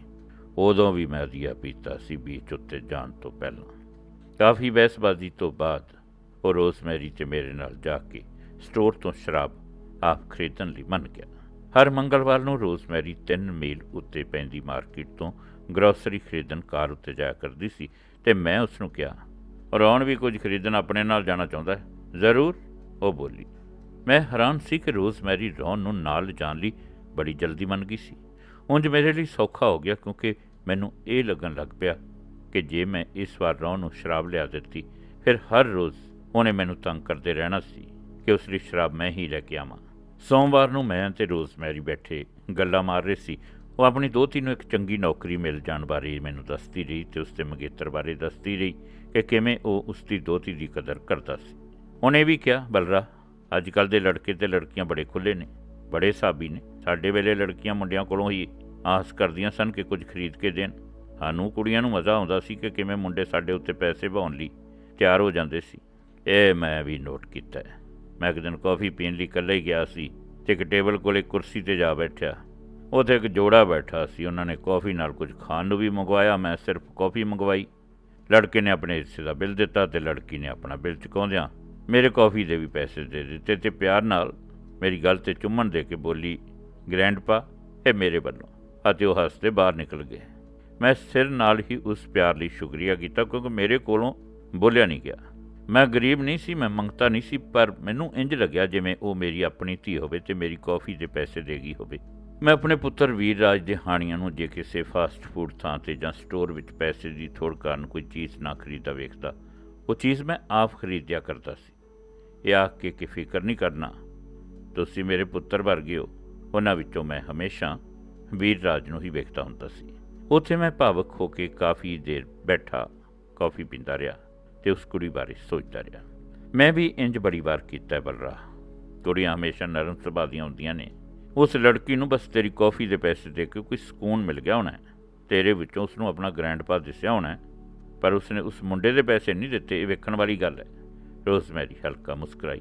ਉਦੋਂ ਵੀ ਮੈਂ ਅਧੀਆ ਪੀਤਾ ਸੀ ਬੀਚ ਉੱਤੇ ਜਾਣ ਤੋਂ ਪਹਿਲਾਂ। ਕਾਫੀ ਬਹਿਸਬਾਜ਼ੀ ਤੋਂ ਬਾਅਦ ਉਹ ਰੋਜ਼ਮੈਰੀ ਤੇ ਮੇਰੇ ਨਾਲ ਜਾ ਕੇ ਸਟੋਰ ਤੋਂ ਸ਼ਰਾਬ ਆਪ ਖਰੀਦਣ ਲਈ ਮੰਨ ਗਿਆ। ਹਰ ਮੰਗਲਵਾਰ ਨੂੰ ਰੋਜ਼ਮੈਰੀ 3 ਮੀਲ ਉੱਤੇ ਪੈਂਦੀ ਮਾਰਕੀਟ ਤੋਂ ਗਰੋਸਰੀ ਖਰੀਦਣ ਕਾਰ ਉੱਤੇ ਜਾਇਆ ਕਰਦੀ ਸੀ ਤੇ ਮੈਂ ਉਸ ਨੂੰ ਕਿਹਾ, ਰੌਣ ਵੀ ਕੁਝ ਖਰੀਦਣ ਆਪਣੇ ਨਾਲ ਜਾਣਾ ਚਾਹੁੰਦਾ ਹੈ। ਜ਼ਰੂਰ, ਉਹ ਬੋਲੀ। ਮੈਂ ਹੈਰਾਨ ਸੀ ਕਿ ਰੋਜ਼ਮੈਰੀ ਰੌਣ ਨੂੰ ਨਾਲ ਜਾਣ ਲਈ ਬੜੀ ਜਲਦੀ ਮੰਨ ਗਈ ਸੀ। ਉਂਝ ਮੇਰੇ ਲਈ ਸੌਖਾ ਹੋ ਗਿਆ ਕਿਉਂਕਿ ਮੈਨੂੰ ਇਹ ਲੱਗਣ ਲੱਗ ਪਿਆ ਕਿ ਜੇ ਮੈਂ ਇਸ ਵਾਰ ਰੌਣ ਨੂੰ ਸ਼ਰਾਬ ਲਿਆ ਦਿੱਤੀ, ਫਿਰ ਹਰ ਰੋਜ਼ ਉਹਨੇ ਮੈਨੂੰ ਤੰਗ ਕਰਦੇ ਰਹਿਣਾ ਸੀ ਕਿ ਉਸ ਲਈ ਸ਼ਰਾਬ ਮੈਂ ਹੀ ਲੈ ਕੇ ਆਵਾਂ। ਸੋਮਵਾਰ ਨੂੰ ਮੈਂ ਤੇ ਰੋਜ਼ਮੈਰੀ ਬੈਠੇ ਗੱਲਾਂ ਮਾਰ ਰਹੇ ਸੀ। ਉਹ ਆਪਣੀ ਦੋਤੀ ਨੂੰ ਇੱਕ ਚੰਗੀ ਨੌਕਰੀ ਮਿਲ ਜਾਣ ਬਾਰੇ ਮੈਨੂੰ ਦੱਸਦੀ ਰਹੀ ਤੇ ਉਸ ਦੇ ਮੰਗੇਤਰ ਬਾਰੇ ਦੱਸਦੀ ਰਹੀ ਕਿ ਕਿਵੇਂ ਉਹ ਉਸ ਦੀ ਦੋਤੀ ਦੀ ਕਦਰ ਕਰਦਾ ਸੀ। ਉਹਨੇ ਵੀ ਕਿਹਾ, ਬਲਰਾ ਅੱਜ ਕੱਲ ਦੇ ਲੜਕੇ ਤੇ ਲੜਕੀਆਂ ਬੜੇ ਖੁੱਲੇ ਨੇ, ਬੜੇ ਸਾਬੀ ਨੇ। ਸਾਡੇ ਵੇਲੇ ਲੜਕੀਆਂ ਮੁੰਡਿਆਂ ਕੋਲੋਂ ਹੀ ਆਸ ਕਰਦੀਆਂ ਸਨ ਕਿ ਕੁਝ ਖਰੀਦ ਕੇ ਦੇਣ। ਸਾਨੂੰ ਕੁੜੀਆਂ ਨੂੰ ਮਜ਼ਾ ਆਉਂਦਾ ਸੀ ਕਿ ਕਿਵੇਂ ਮੁੰਡੇ ਸਾਡੇ ਉੱਤੇ ਪੈਸੇ ਵਾਉਣ ਲਈ ਤਿਆਰ ਹੋ ਜਾਂਦੇ ਸੀ। ਇਹ ਮੈਂ ਵੀ ਨੋਟ ਕੀਤਾ ਮੈਂ ਇੱਕ ਦਿਨ ਕਾਫੀ ਪੀਣ ਲਈ ਇਕੱਲਾ ਹੀ ਗਿਆ ਸੀ ਤੇ ਇੱਕ ਟੇਬਲ ਕੋਲੇ ਕੁਰਸੀ ਤੇ ਜਾ ਬੈਠਿਆ। ਉੱਥੇ ਇੱਕ ਜੋੜਾ ਬੈਠਾ ਸੀ, ਉਹਨਾਂ ਨੇ ਕਾਫੀ ਨਾਲ ਕੁਝ ਖਾਣ ਨੂੰ ਵੀ ਮੰਗਵਾਇਆ, ਮੈਂ ਸਿਰਫ ਕਾਫੀ ਮੰਗਵਾਈ। ਲੜਕੇ ਨੇ ਆਪਣੇ ਹਿੱਸੇ ਦਾ ਬਿੱਲ ਦਿੱਤਾ ਤੇ ਲੜਕੀ ਨੇ ਆਪਣਾ ਬਿੱਲ ਚੁਕਾਉਂਦਿਆਂ ਮੇਰੇ ਕਾਫੀ ਦੇ ਵੀ ਪੈਸੇ ਦੇ ਦਿੱਤੇ ਤੇ ਪਿਆਰ ਨਾਲ ਮੇਰੀ ਗੱਲ ਤੇ ਚੁੰਮਣ ਦੇ ਕੇ ਬੋਲੀ, ਗ੍ਰੈਂਡਪਾ, ਇਹ ਮੇਰੇ ਵੱਲੋਂ। ਅਤੇ ਉਹ ਹੱਸਦੇ ਬਾਹਰ ਨਿਕਲ ਗਏ। ਮੈਂ ਸਿਰ ਨਾਲ ਹੀ ਉਸ ਪਿਆਰ ਲਈ ਸ਼ੁਕਰੀਆ ਕੀਤਾ ਕਿਉਂਕਿ ਮੇਰੇ ਕੋਲੋਂ ਬੋਲਿਆ ਨਹੀਂ ਗਿਆ। ਮੈਂ ਗਰੀਬ ਨਹੀਂ ਸੀ, ਮੈਂ ਮੰਗਤਾ ਨਹੀਂ ਸੀ, ਪਰ ਮੈਨੂੰ ਇੰਜ ਲੱਗਿਆ ਜਿਵੇਂ ਉਹ ਮੇਰੀ ਆਪਣੀ ਧੀ ਹੋਵੇ ਤੇ ਮੇਰੀ ਕਾਫੀ ਦੇ ਪੈਸੇ ਦੇਗੀ ਹੋਵੇ। ਮੈਂ ਆਪਣੇ ਪੁੱਤਰ ਵੀਰ ਰਾਜ ਦੇ ਹਾਣੀਆਂ ਨੂੰ ਜੇ ਕਿਸੇ ਫਾਸਟ ਫੂਡ ਥਾਂ ਤੇ ਜਾਂ ਸਟੋਰ ਵਿੱਚ ਪੈਸੇ ਦੀ ਥੋੜ ਕਾਰਨ ਕੋਈ ਚੀਜ਼ ਨਾ ਖਰੀਦਾ ਵੇਖਦਾ, ਉਹ ਚੀਜ਼ ਮੈਂ ਆਪ ਖਰੀਦਿਆ ਕਰਦਾ ਸੀ। ਇਹ ਆਖ ਕੇ ਕਿ ਫਿਕਰ ਨਹੀਂ ਕਰਨਾ, ਤੁਸੀਂ ਮੇਰੇ ਪੁੱਤਰ ਵਰਗੇ ਹੋ, ਉਹਨਾਂ ਵਿੱਚੋਂ ਮੈਂ ਹਮੇਸ਼ਾ ਵੀਰ ਰਾਜ ਨੂੰ ਹੀ ਵੇਖਦਾ ਹੁੰਦਾ ਸੀ। ਉੱਥੇ ਮੈਂ ਭਾਵਕ ਹੋ ਕੇ ਕਾਫੀ ਦੇਰ ਬੈਠਾ, ਕਾਫੀ ਪੀਂਦਾ ਰਿਹਾ ਤੇ ਉਸ ਕੁੜੀ ਬਾਰੇ ਸੋਚਦਾ ਰਿਹਾ। ਮੈਂ ਵੀ ਇੰਜ ਬੜੀ ਵਾਰ ਕੀਤਾ ਬਲਰਾ ਕੁੜੀਆਂ ਹਮੇਸ਼ਾ ਨਰਮ ਸੁਭਾਅ ਦੀਆਂ ਹੁੰਦੀਆਂ ਨੇ। ਉਸ ਲੜਕੀ ਨੂੰ ਬਸ ਤੇਰੀ ਕਾਫੀ ਦੇ ਪੈਸੇ ਦੇ ਕੇ ਕੋਈ ਸਕੂਨ ਮਿਲ ਗਿਆ ਹੋਣਾ ਤੇਰੇ ਵਿੱਚੋਂ ਉਸ ਨੂੰ ਆਪਣਾ ਗ੍ਰੈਂਡਪਾ ਦਿਸਿਆ ਹੋਣਾ ਪਰ ਉਸਨੇ ਉਸ ਮੁੰਡੇ ਦੇ ਪੈਸੇ ਨਹੀਂ ਦਿੱਤੇ, ਇਹ ਵੇਖਣ ਵਾਲੀ ਗੱਲ ਹੈ। ਰੋਜ਼ਮੈਰੀ ਹਲਕਾ ਮੁਸਕਰਾਈ।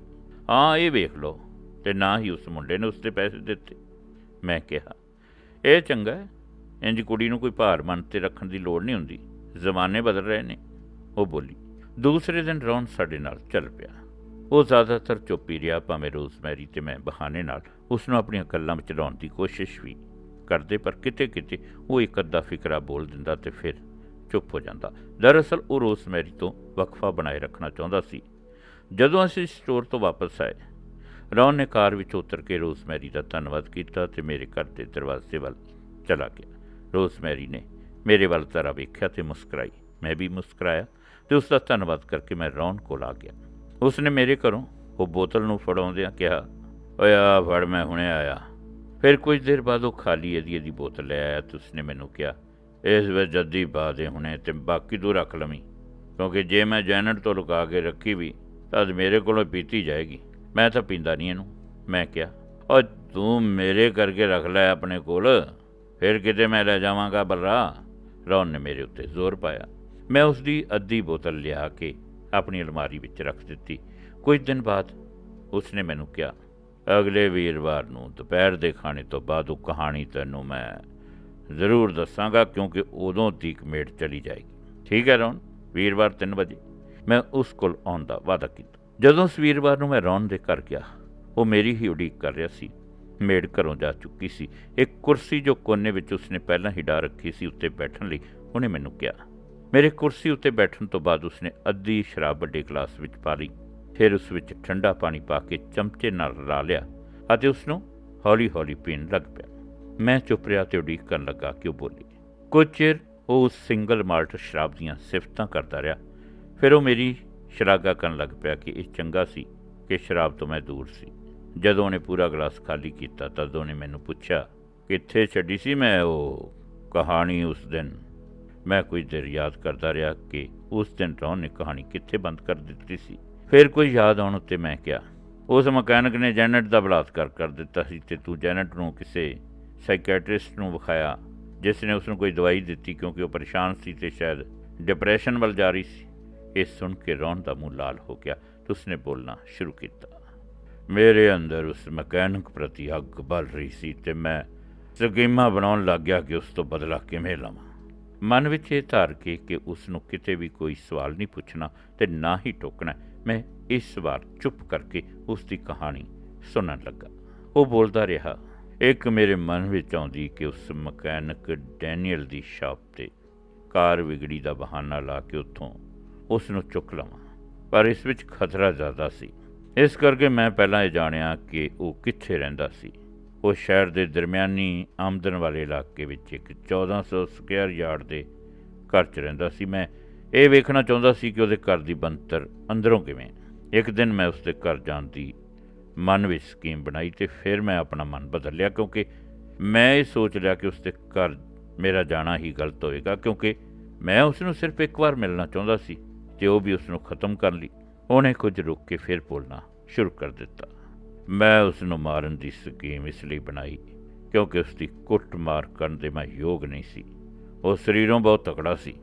ਹਾਂ, ਇਹ ਵੇਖ ਲਓ। ਤੇ ਨਾ ਹੀ ਉਸ ਮੁੰਡੇ ਨੇ ਉਸਦੇ ਪੈਸੇ ਦਿੱਤੇ। ਮੈਂ ਕਿਹਾ, ਇਹ ਚੰਗਾ ਹੈ। ਇੰਜ ਕੁੜੀ ਨੂੰ ਕੋਈ ਭਾਰ ਮਨ ਤੇ ਰੱਖਣ ਦੀ ਲੋੜ ਨਹੀਂ ਹੁੰਦੀ। ਜ਼ਮਾਨੇ ਬਦਲ ਰਹੇ ਨੇ। ਉਹ ਬੋਲੀ, ਦੂਸਰੇ ਦਿਨ ਰੌਣ ਸਾਡੇ ਨਾਲ ਚੱਲ ਪਿਆ। ਉਹ ਜ਼ਿਆਦਾਤਰ ਚੁੱਪ ਹੀ ਰਿਹਾ, ਭਾਵੇਂ ਰੋਜ਼ਮੈਰੀ ਤੇ ਮੈਂ ਬਹਾਨੇ ਨਾਲ ਉਸ ਨੂੰ ਆਪਣੀਆਂ ਗੱਲਾਂ ਵਿੱਚ ਲਾਉਣ ਦੀ ਕੋਸ਼ਿਸ਼ ਵੀ ਕਰਦੇ, ਪਰ ਕਿਤੇ ਕਿਤੇ ਉਹ ਇੱਕ ਅੱਧਾ ਫਿਕਰਾ ਬੋਲ ਦਿੰਦਾ ਤੇ ਫਿਰ ਚੁੱਪ ਹੋ ਜਾਂਦਾ। ਦਰਅਸਲ ਉਹ ਰੋਜ਼ਮੈਰੀ ਤੋਂ ਵਕਫਾ ਬਣਾਏ ਰੱਖਣਾ ਚਾਹੁੰਦਾ ਸੀ। ਜਦੋਂ ਅਸੀਂ ਸਟੋਰ ਤੋਂ ਵਾਪਸ ਆਏ, ਰੌਨ ਨੇ ਕਾਰ ਵਿੱਚ ਉਤਰ ਕੇ ਰੋਜ਼ਮੈਰੀ ਦਾ ਧੰਨਵਾਦ ਕੀਤਾ ਤੇ ਮੇਰੇ ਘਰ ਦੇ ਦਰਵਾਜ਼ੇ ਵੱਲ ਚਲਾ ਗਿਆ। ਰੋਜ਼ਮੈਰੀ ਨੇ ਮੇਰੇ ਵੱਲ ਜ਼ਰਾ ਵੇਖਿਆ ਤੇ ਮੁਸਕਰਾਈ। ਮੈਂ ਵੀ ਮੁਸਕਰਾਇਆ ਤੇ ਉਸ ਦਾ ਧੰਨਵਾਦ ਕਰਕੇ ਮੈਂ ਰੌਨ ਕੋਲ ਆ ਗਿਆ। ਉਸਨੇ ਮੇਰੇ ਘਰੋਂ ਉਹ ਬੋਤਲ ਨੂੰ ਫੜਾਉਂਦਿਆਂ ਕਿਹਾ, ਓਏ ਆ ਫੜ, ਮੈਂ ਹੁਣੇ ਆਇਆ। ਫਿਰ ਕੁਝ ਦੇਰ ਬਾਅਦ ਉਹ ਖਾਲੀ ਇਹਦੀ ਇਹਦੀ ਬੋਤਲ ਲੈ ਆਇਆ ਤੇ ਉਸਨੇ ਮੈਨੂੰ ਕਿਹਾ, ਇਸ ਵਿੱਚ ਜੱਦੀ ਪਾ ਦੇ ਹੁਣੇ ਤੇ ਬਾਕੀ ਤੂੰ ਰੱਖ ਲਵੀਂ, ਕਿਉਂਕਿ ਜੇ ਮੈਂ ਜੈਨਟ ਤੋਂ ਲੁਕਾ ਕੇ ਰੱਖੀ ਵੀ, ਤਾਂ ਅੱਜ ਮੇਰੇ ਕੋਲੋਂ ਪੀਤੀ ਜਾਏਗੀ। ਮੈਂ ਤਾਂ ਪੀਂਦਾ ਨਹੀਂ ਇਹਨੂੰ। ਮੈਂ ਕਿਹਾ ਓ ਤੂੰ ਮੇਰੇ ਕਰਕੇ ਰੱਖ ਲੈ ਆਪਣੇ ਕੋਲ, ਫਿਰ ਕਿਤੇ ਮੈਂ ਲੈ ਜਾਵਾਂਗਾ ਬਲਰਾ ਰੌਨ ਨੇ ਮੇਰੇ ਉੱਤੇ ਜ਼ੋਰ ਪਾਇਆ। ਮੈਂ ਉਸ ਦੀ ਅੱਧੀ ਬੋਤਲ ਲਿਆ ਕੇ ਆਪਣੀ ਅਲਮਾਰੀ ਵਿੱਚ ਰੱਖ ਦਿੱਤੀ। ਕੁਝ ਦਿਨ ਬਾਅਦ ਉਸਨੇ ਮੈਨੂੰ ਕਿਹਾ, ਅਗਲੇ ਵੀਰਵਾਰ ਨੂੰ ਦੁਪਹਿਰ ਦੇ ਖਾਣੇ ਤੋਂ ਬਾਅਦ ਉਹ ਕਹਾਣੀ ਤੈਨੂੰ ਮੈਂ ਜ਼ਰੂਰ ਦੱਸਾਂਗਾ ਕਿਉਂਕਿ ਉਦੋਂ ਤੀਕ ਮੇਟ ਚਲੀ ਜਾਏਗੀ। ਠੀਕ ਹੈ ਰੌਣ, ਵੀਰਵਾਰ 3 ਵਜੇ। ਮੈਂ ਉਸ ਕੋਲ ਆਉਣ ਦਾ ਵਾਅਦਾ ਕੀਤਾ। ਜਦੋਂ ਉਸ ਵੀਰਵਾਰ ਨੂੰ ਮੈਂ ਰੌਣ ਦੇ ਘਰ ਗਿਆ, ਉਹ ਮੇਰੀ ਹੀ ਉਡੀਕ ਕਰ ਰਿਹਾ ਸੀ। ਮੇੜ ਘਰੋਂ ਜਾ ਚੁੱਕੀ ਸੀ। ਇੱਕ ਕੁਰਸੀ ਜੋ ਕੋਨੇ ਵਿੱਚ ਉਸਨੇ ਪਹਿਲਾਂ ਹੀ ਡਾ ਰੱਖੀ ਸੀ, ਉੱਤੇ ਬੈਠਣ ਲਈ ਉਹਨੇ ਮੈਨੂੰ ਕਿਹਾ ਮੇਰੇ ਕੁਰਸੀ ਉੱਤੇ ਬੈਠਣ ਤੋਂ ਬਾਅਦ ਉਸਨੇ ਅੱਧੀ ਸ਼ਰਾਬ ਵੱਡੇ ਗਲਾਸ ਵਿੱਚ ਪਾ ਲਈ। ਫਿਰ ਉਸ ਵਿੱਚ ਠੰਡਾ ਪਾਣੀ ਪਾ ਕੇ ਚਮਚੇ ਨਾਲ ਰਲਾ ਲਿਆ ਅਤੇ ਉਸ ਨੂੰ ਹੌਲੀ-ਹੌਲੀ ਪੀਣ ਲੱਗ ਪਿਆ। ਮੈਂ ਚੁੱਪ ਰਿਹਾ ਤੇ ਉਡੀਕ ਕਰਨ ਲੱਗਾ ਕਿ ਉਹ ਬੋਲੀ, ਕੁਝ ਚਿਰ ਉਹ ਉਸ ਸਿੰਗਲ ਮਾਲਟ ਸ਼ਰਾਬ ਦੀਆਂ ਸਿਫਤਾਂ ਕਰਦਾ ਰਿਹਾ। ਫਿਰ ਉਹ ਮੇਰੀ ਸ਼ਲਾਘਾ ਕਰਨ ਲੱਗ ਪਿਆ ਕਿ ਇਹ ਚੰਗਾ ਸੀ ਕਿ ਸ਼ਰਾਬ ਤੋਂ ਮੈਂ ਦੂਰ ਸੀ। ਜਦੋਂ ਉਹਨੇ ਪੂਰਾ ਗਲਾਸ ਖਾਲੀ ਕੀਤਾ, ਤਦ ਉਹਨੇ ਮੈਨੂੰ ਪੁੱਛਿਆ, ਕਿੱਥੇ ਛੱਡੀ ਸੀ ਮੈਂ ਉਹ ਕਹਾਣੀ ਉਸ ਦਿਨ? ਮੈਂ ਕੁਝ ਦੇਰ ਯਾਦ ਕਰਦਾ ਰਿਹਾ ਕਿ ਉਸ ਦਿਨ ਰੌਨ ਨੇ ਕਹਾਣੀ ਕਿੱਥੇ ਬੰਦ ਕਰ ਦਿੱਤੀ ਸੀ। ਫਿਰ ਕੋਈ ਯਾਦ ਆਉਣ ਉੱਤੇ ਮੈਂ ਕਿਹਾ, ਉਸ ਮਕੈਨਿਕ ਨੇ ਜੈਨਟ ਦਾ ਬਲਾਤਕਾਰ ਕਰ ਦਿੱਤਾ ਸੀ ਤੇ ਤੂੰ ਜੈਨਟ ਨੂੰ ਕਿਸੇ ਸਾਈਕੈਟ੍ਰਿਸਟ ਨੂੰ ਵਿਖਾਇਆ, ਜਿਸ ਨੇ ਉਸ ਨੂੰ ਕੋਈ ਦਵਾਈ ਦਿੱਤੀ ਕਿਉਂਕਿ ਉਹ ਪਰੇਸ਼ਾਨ ਸੀ ਤੇ ਸ਼ਾਇਦ ਡਿਪਰੈਸ਼ਨ ਵੱਲ ਜਾ ਰਹੀ ਸੀ। ਇਹ ਸੁਣ ਕੇ ਰੌਣ ਦਾ ਮੂੰਹ ਲਾਲ ਹੋ ਗਿਆ। ਤੇ ਉਸਨੇ ਬੋਲਣਾ ਸ਼ੁਰੂ ਕੀਤਾ, ਮੇਰੇ ਅੰਦਰ ਉਸ ਮਕੈਨਿਕ ਪ੍ਰਤੀ ਅੱਗ ਬਲ ਰਹੀ ਸੀ ਤੇ ਮੈਂ ਸਕੀਮਾਂ ਬਣਾਉਣ ਲੱਗ ਗਿਆ ਕਿ ਉਸ ਤੋਂ ਬਦਲਾ ਕਿਵੇਂ ਲਵਾਂ? ਮਨ ਵਿੱਚ ਇਹ ਧਾਰ ਕੇ ਕਿ ਉਸ ਨੂੰ ਕਿਤੇ ਵੀ ਕੋਈ ਸਵਾਲ ਨਹੀਂ ਪੁੱਛਣਾ ਤੇ ਨਾ ਹੀ ਟੋਕਣਾ। ਮੈਂ ਇਸ ਵਾਰ ਚੁੱਪ ਕਰਕੇ ਉਸ ਦੀ ਕਹਾਣੀ ਸੁਣਨ ਲੱਗਾ। ਉਹ ਬੋਲਦਾ ਰਿਹਾ, ਇੱਕ ਮੇਰੇ ਮਨ ਵਿੱਚ ਆਉਂਦੀ ਕਿ ਉਸ ਮਕੈਨਿਕ ਡੈਨੀਅਲ ਦੀ ਸ਼ਾਪ ਤੇ ਕਾਰ ਵਿਗੜੀ ਦਾ ਬਹਾਨਾ ਲਾ ਕੇ ਉੱਥੋਂ ਉਸ ਨੂੰ ਚੁੱਕ ਲਵਾਂ। ਪਰ ਇਸ ਵਿੱਚ ਖਤਰਾ ਜ਼ਿਆਦਾ ਸੀ। ਇਸ ਕਰਕੇ ਮੈਂ ਪਹਿਲਾਂ ਇਹ ਜਾਣਿਆ ਕਿ ਉਹ ਕਿੱਥੇ ਰਹਿੰਦਾ ਸੀ। ਉਹ ਸ਼ਹਿਰ ਦੇ ਦਰਮਿਆਨੀ ਆਮਦਨ ਵਾਲੇ ਇਲਾਕੇ ਵਿੱਚ ਇੱਕ 1400 ਸਕੁਅਰ ਯਾਰਡ ਦੇ ਘਰ 'ਚ ਰਹਿੰਦਾ ਸੀ। ਮੈਂ ਇਹ ਵੇਖਣਾ ਚਾਹੁੰਦਾ ਸੀ ਕਿ ਉਹਦੇ ਘਰ ਦੀ ਬੰਤਰ ਅੰਦਰੋਂ ਕਿਵੇਂ। ਇੱਕ ਦਿਨ ਮੈਂ ਉਸਦੇ ਘਰ ਜਾਣ ਦੀ ਮਨ ਵਿੱਚ ਸਕੀਮ ਬਣਾਈ ਤੇ ਫਿਰ ਮੈਂ ਆਪਣਾ ਮਨ ਬਦਲ ਲਿਆ ਕਿਉਂਕਿ ਮੈਂ ਇਹ ਸੋਚ ਲਿਆ ਕਿ ਉਸਦੇ ਘਰ ਮੇਰਾ ਜਾਣਾ ਹੀ ਗਲਤ ਹੋਏਗਾ, ਕਿਉਂਕਿ ਮੈਂ ਉਸ ਨੂੰ ਸਿਰਫ ਇੱਕ ਵਾਰ ਮਿਲਣਾ ਚਾਹੁੰਦਾ ਸੀ ਤੇ ਉਹ ਵੀ ਉਸ ਨੂੰ ਖਤਮ ਕਰ ਲਈ। ਉਹਨੇ ਕੁਝ ਰੁਕ ਕੇ ਫਿਰ ਬੋਲਣਾ ਸ਼ੁਰੂ ਕਰ ਦਿੱਤਾ। ਮੈਂ ਉਸ ਨੂੰ ਮਾਰਨ ਦੀ ਸਕੀਮ ਇਸ ਲਈ ਬਣਾਈ ਕਿਉਂਕਿ ਉਸ ਦੀ ਕੁੱਟ ਮਾਰ ਕਰਨ ਦੇ ਮੈਂ ਯੋਗ ਨਹੀਂ ਸੀ। ਉਹ ਸਰੀਰੋਂ ਬਹੁਤ ਤਕੜਾ ਸੀ।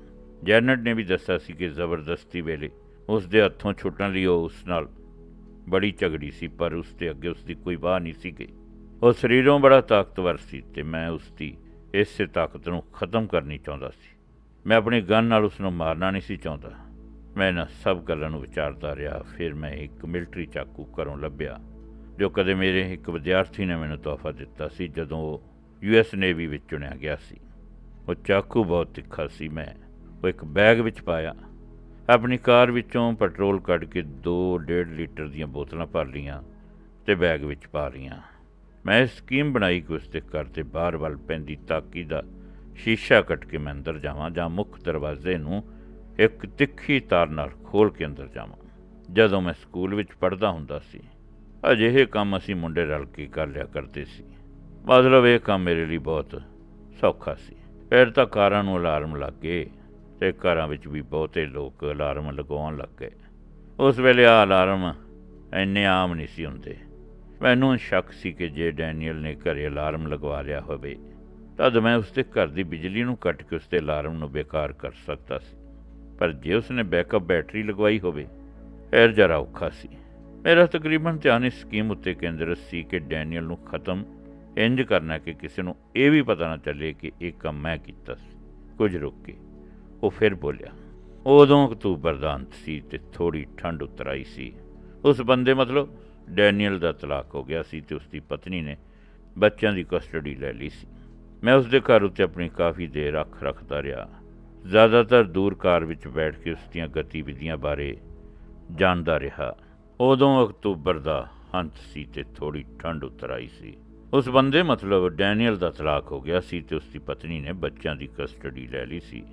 ਜੈਨਟ ਨੇ ਵੀ ਦੱਸਿਆ ਸੀ ਕਿ ਜ਼ਬਰਦਸਤੀ ਵੇਲੇ ਉਸ ਦੇ ਹੱਥੋਂ ਛੁੱਟਣ ਲਈ ਉਹ ਉਸ ਨਾਲ ਬੜੀ ਝਗੜੀ ਸੀ, ਪਰ ਉਸ ਦੇ ਅੱਗੇ ਉਸ ਦੀ ਕੋਈ ਵਾਹ ਨਹੀਂ ਸੀ ਗਈ। ਉਹ ਸਰੀਰੋਂ ਬੜਾ ਤਾਕਤਵਰ ਸੀ ਤੇ ਮੈਂ ਉਸ ਦੀ ਇਸੇ ਤਾਕਤ ਨੂੰ ਖਤਮ ਕਰਨੀ ਚਾਹੁੰਦਾ ਸੀ। ਮੈਂ ਆਪਣੀ ਗਨ ਨਾਲ ਉਸ ਨੂੰ ਮਾਰਨਾ ਨਹੀਂ ਸੀ ਚਾਹੁੰਦਾ। ਮੈਂ ਨਾ ਸਭ ਗੱਲਾਂ ਨੂੰ ਵਿਚਾਰਦਾ ਰਿਹਾ, ਫਿਰ ਮੈਂ ਇੱਕ ਮਿਲਟਰੀ ਚਾਕੂ ਘਰੋਂ ਲੱਭਿਆ। ਜੋ ਕਦੇ ਮੇਰੇ ਇੱਕ ਵਿਦਿਆਰਥੀ ਨੇ ਮੈਨੂੰ ਤੋਹਫਾ ਦਿੱਤਾ ਸੀ, ਜਦੋਂ ਉਹ ਯੂਐਸ ਨੇਵੀ ਵਿੱਚ ਚੁਣਿਆ ਗਿਆ ਸੀ। ਉਹ ਚਾਕੂ ਬਹੁਤ ਤਿੱਖਾ ਸੀ। ਮੈਂ ਉਹ ਇੱਕ ਬੈਗ ਵਿੱਚ ਪਾਇਆ। ਆਪਣੀ ਕਾਰ ਵਿੱਚੋਂ ਪੈਟਰੋਲ ਕੱਢ ਕੇ 2.5 ਲੀਟਰ ਦੀਆਂ ਬੋਤਲਾਂ ਭਰ ਲੀਆਂ ਤੇ ਬੈਗ ਵਿੱਚ ਪਾ ਲਈਆਂ। ਮੈਂ ਇਹ ਸਕੀਮ ਬਣਾਈ ਕਿ ਉਸ ਦੇ ਘਰ ਦੇ ਬਾਹਰ ਵੱਲ ਪੈਂਦੀ ਤਾਕੀ ਦਾ ਸ਼ੀਸ਼ਾ ਕੱਟ ਕੇ ਮੈਂ ਅੰਦਰ ਜਾਵਾਂ ਜਾਂ ਮੁੱਖ ਦਰਵਾਜ਼ੇ ਨੂੰ ਇੱਕ ਤਿੱਖੀ ਤਾਰ ਨਾਲ ਖੋਲ ਕੇ ਅੰਦਰ ਜਾਵਾਂ। ਜਦੋਂ ਮੈਂ ਸਕੂਲ ਵਿੱਚ ਪੜ੍ਹਦਾ ਹੁੰਦਾ ਸੀ ਅਜਿਹੇ ਕੰਮ ਅਸੀਂ ਮੁੰਡੇ ਰਲ ਕੇ ਕਰ ਲਿਆ ਕਰਦੇ ਸੀ। ਮਤਲਬ ਇਹ ਕੰਮ ਮੇਰੇ ਲਈ ਬਹੁਤ ਸੌਖਾ ਸੀ। ਫਿਰ ਤਾਂ ਕਾਰਾਂ ਨੂੰ ਅਲਾਰਮ ਲੱਗ ਗਏ ਤੇ ਘਰਾਂ ਵਿੱਚ ਵੀ ਬਹੁਤੇ ਲੋਕ ਅਲਾਰਮ ਲਗਾਉਣ ਲੱਗ ਗਏ। ਉਸ ਵੇਲੇ ਆ ਅਲਾਰਮ ਇੰਨੇ ਆਮ ਨਹੀਂ ਸੀ ਹੁੰਦੇ। ਮੈਨੂੰ ਸ਼ੱਕ ਸੀ ਕਿ ਜੇ ਡੈਨੀਅਲ ਨੇ ਘਰੇ ਅਲਾਰਮ ਲਗਵਾ ਲਿਆ ਹੋਵੇ, ਤਦ ਮੈਂ ਉਸਦੇ ਘਰ ਦੀ ਬਿਜਲੀ ਨੂੰ ਕੱਟ ਕੇ ਉਸਦੇ ਅਲਾਰਮ ਨੂੰ ਬੇਕਾਰ ਕਰ ਸਕਦਾ ਸੀ। ਪਰ ਜੇ ਉਸਨੇ ਬੈਕਅਪ ਬੈਟਰੀ ਲਗਵਾਈ ਹੋਵੇ, ਫਿਰ ਜਰਾ ਔਖਾ ਸੀ। ਮੇਰਾ ਤਕਰੀਬਨ ਧਿਆਨ ਇਸ ਸਕੀਮ ਉੱਤੇ ਕੇਂਦਰਿਤ ਸੀ ਕਿ ਡੈਨੀਅਲ ਨੂੰ ਖਤਮ, ਇੰਜ ਕਰਨਾ ਕਿ ਕਿਸੇ ਨੂੰ ਇਹ ਵੀ ਪਤਾ ਨਾ ਚੱਲੇ ਕਿ ਇਹ ਕੰਮ ਮੈਂ ਕੀਤਾ ਸੀ। ਕੁਝ ਰੁਕ ਕੇ ਉਹ ਫਿਰ ਬੋਲਿਆ, ਉਦੋਂ ਅਕਤੂਬਰ ਦਾ ਅੰਤ ਸੀ ਤੇ ਥੋੜੀ ਠੰਡ ਉਤਰ ਆਈ ਸੀ। ਉਸ ਬੰਦੇ ਮਤਲਬ ਡੈਨੀਅਲ ਦਾ ਤਲਾਕ ਹੋ ਗਿਆ ਸੀ ਤੇ ਉਸ ਦੀ ਪਤਨੀ ਨੇ ਬੱਚਿਆਂ ਦੀ ਕਸਟਡੀ ਲੈ ਲਈ ਸੀ। ਮੈਂ ਉਸ ਦੇ ਘਰ ਉੱਤੇ ਆਪਣੀ ਕਾਫੀ ਦੇਰ ਅੱਖ ਰੱਖਦਾ ਰਿਹਾ। ਜ਼ਿਆਦਾਤਰ ਦੂਰ ਕਾਰ ਵਿੱਚ ਬੈਠ ਕੇ ਉਸ ਦੀਆਂ ਗਤੀਵਿਧੀਆਂ ਬਾਰੇ ਜਾਣਦਾ ਰਿਹਾ। ਉਦੋਂ ਅਕਤੂਬਰ ਦਾ ਅੰਤ ਸੀ ਤੇ ਥੋੜੀ ਠੰਡ ਉਤਰ ਆਈ ਸੀ। ਉਸ ਬੰਦੇ ਮਤਲਬ ਡੈਨੀਅਲ ਦਾ ਤਲਾਕ ਹੋ ਗਿਆ ਸੀ ਤੇ ਉਸ ਦੀ ਪਤਨੀ ਨੇ ਬੱਚਿਆਂ ਦੀ ਕਸਟਡੀ ਲੈ ਲਈ ਸੀ।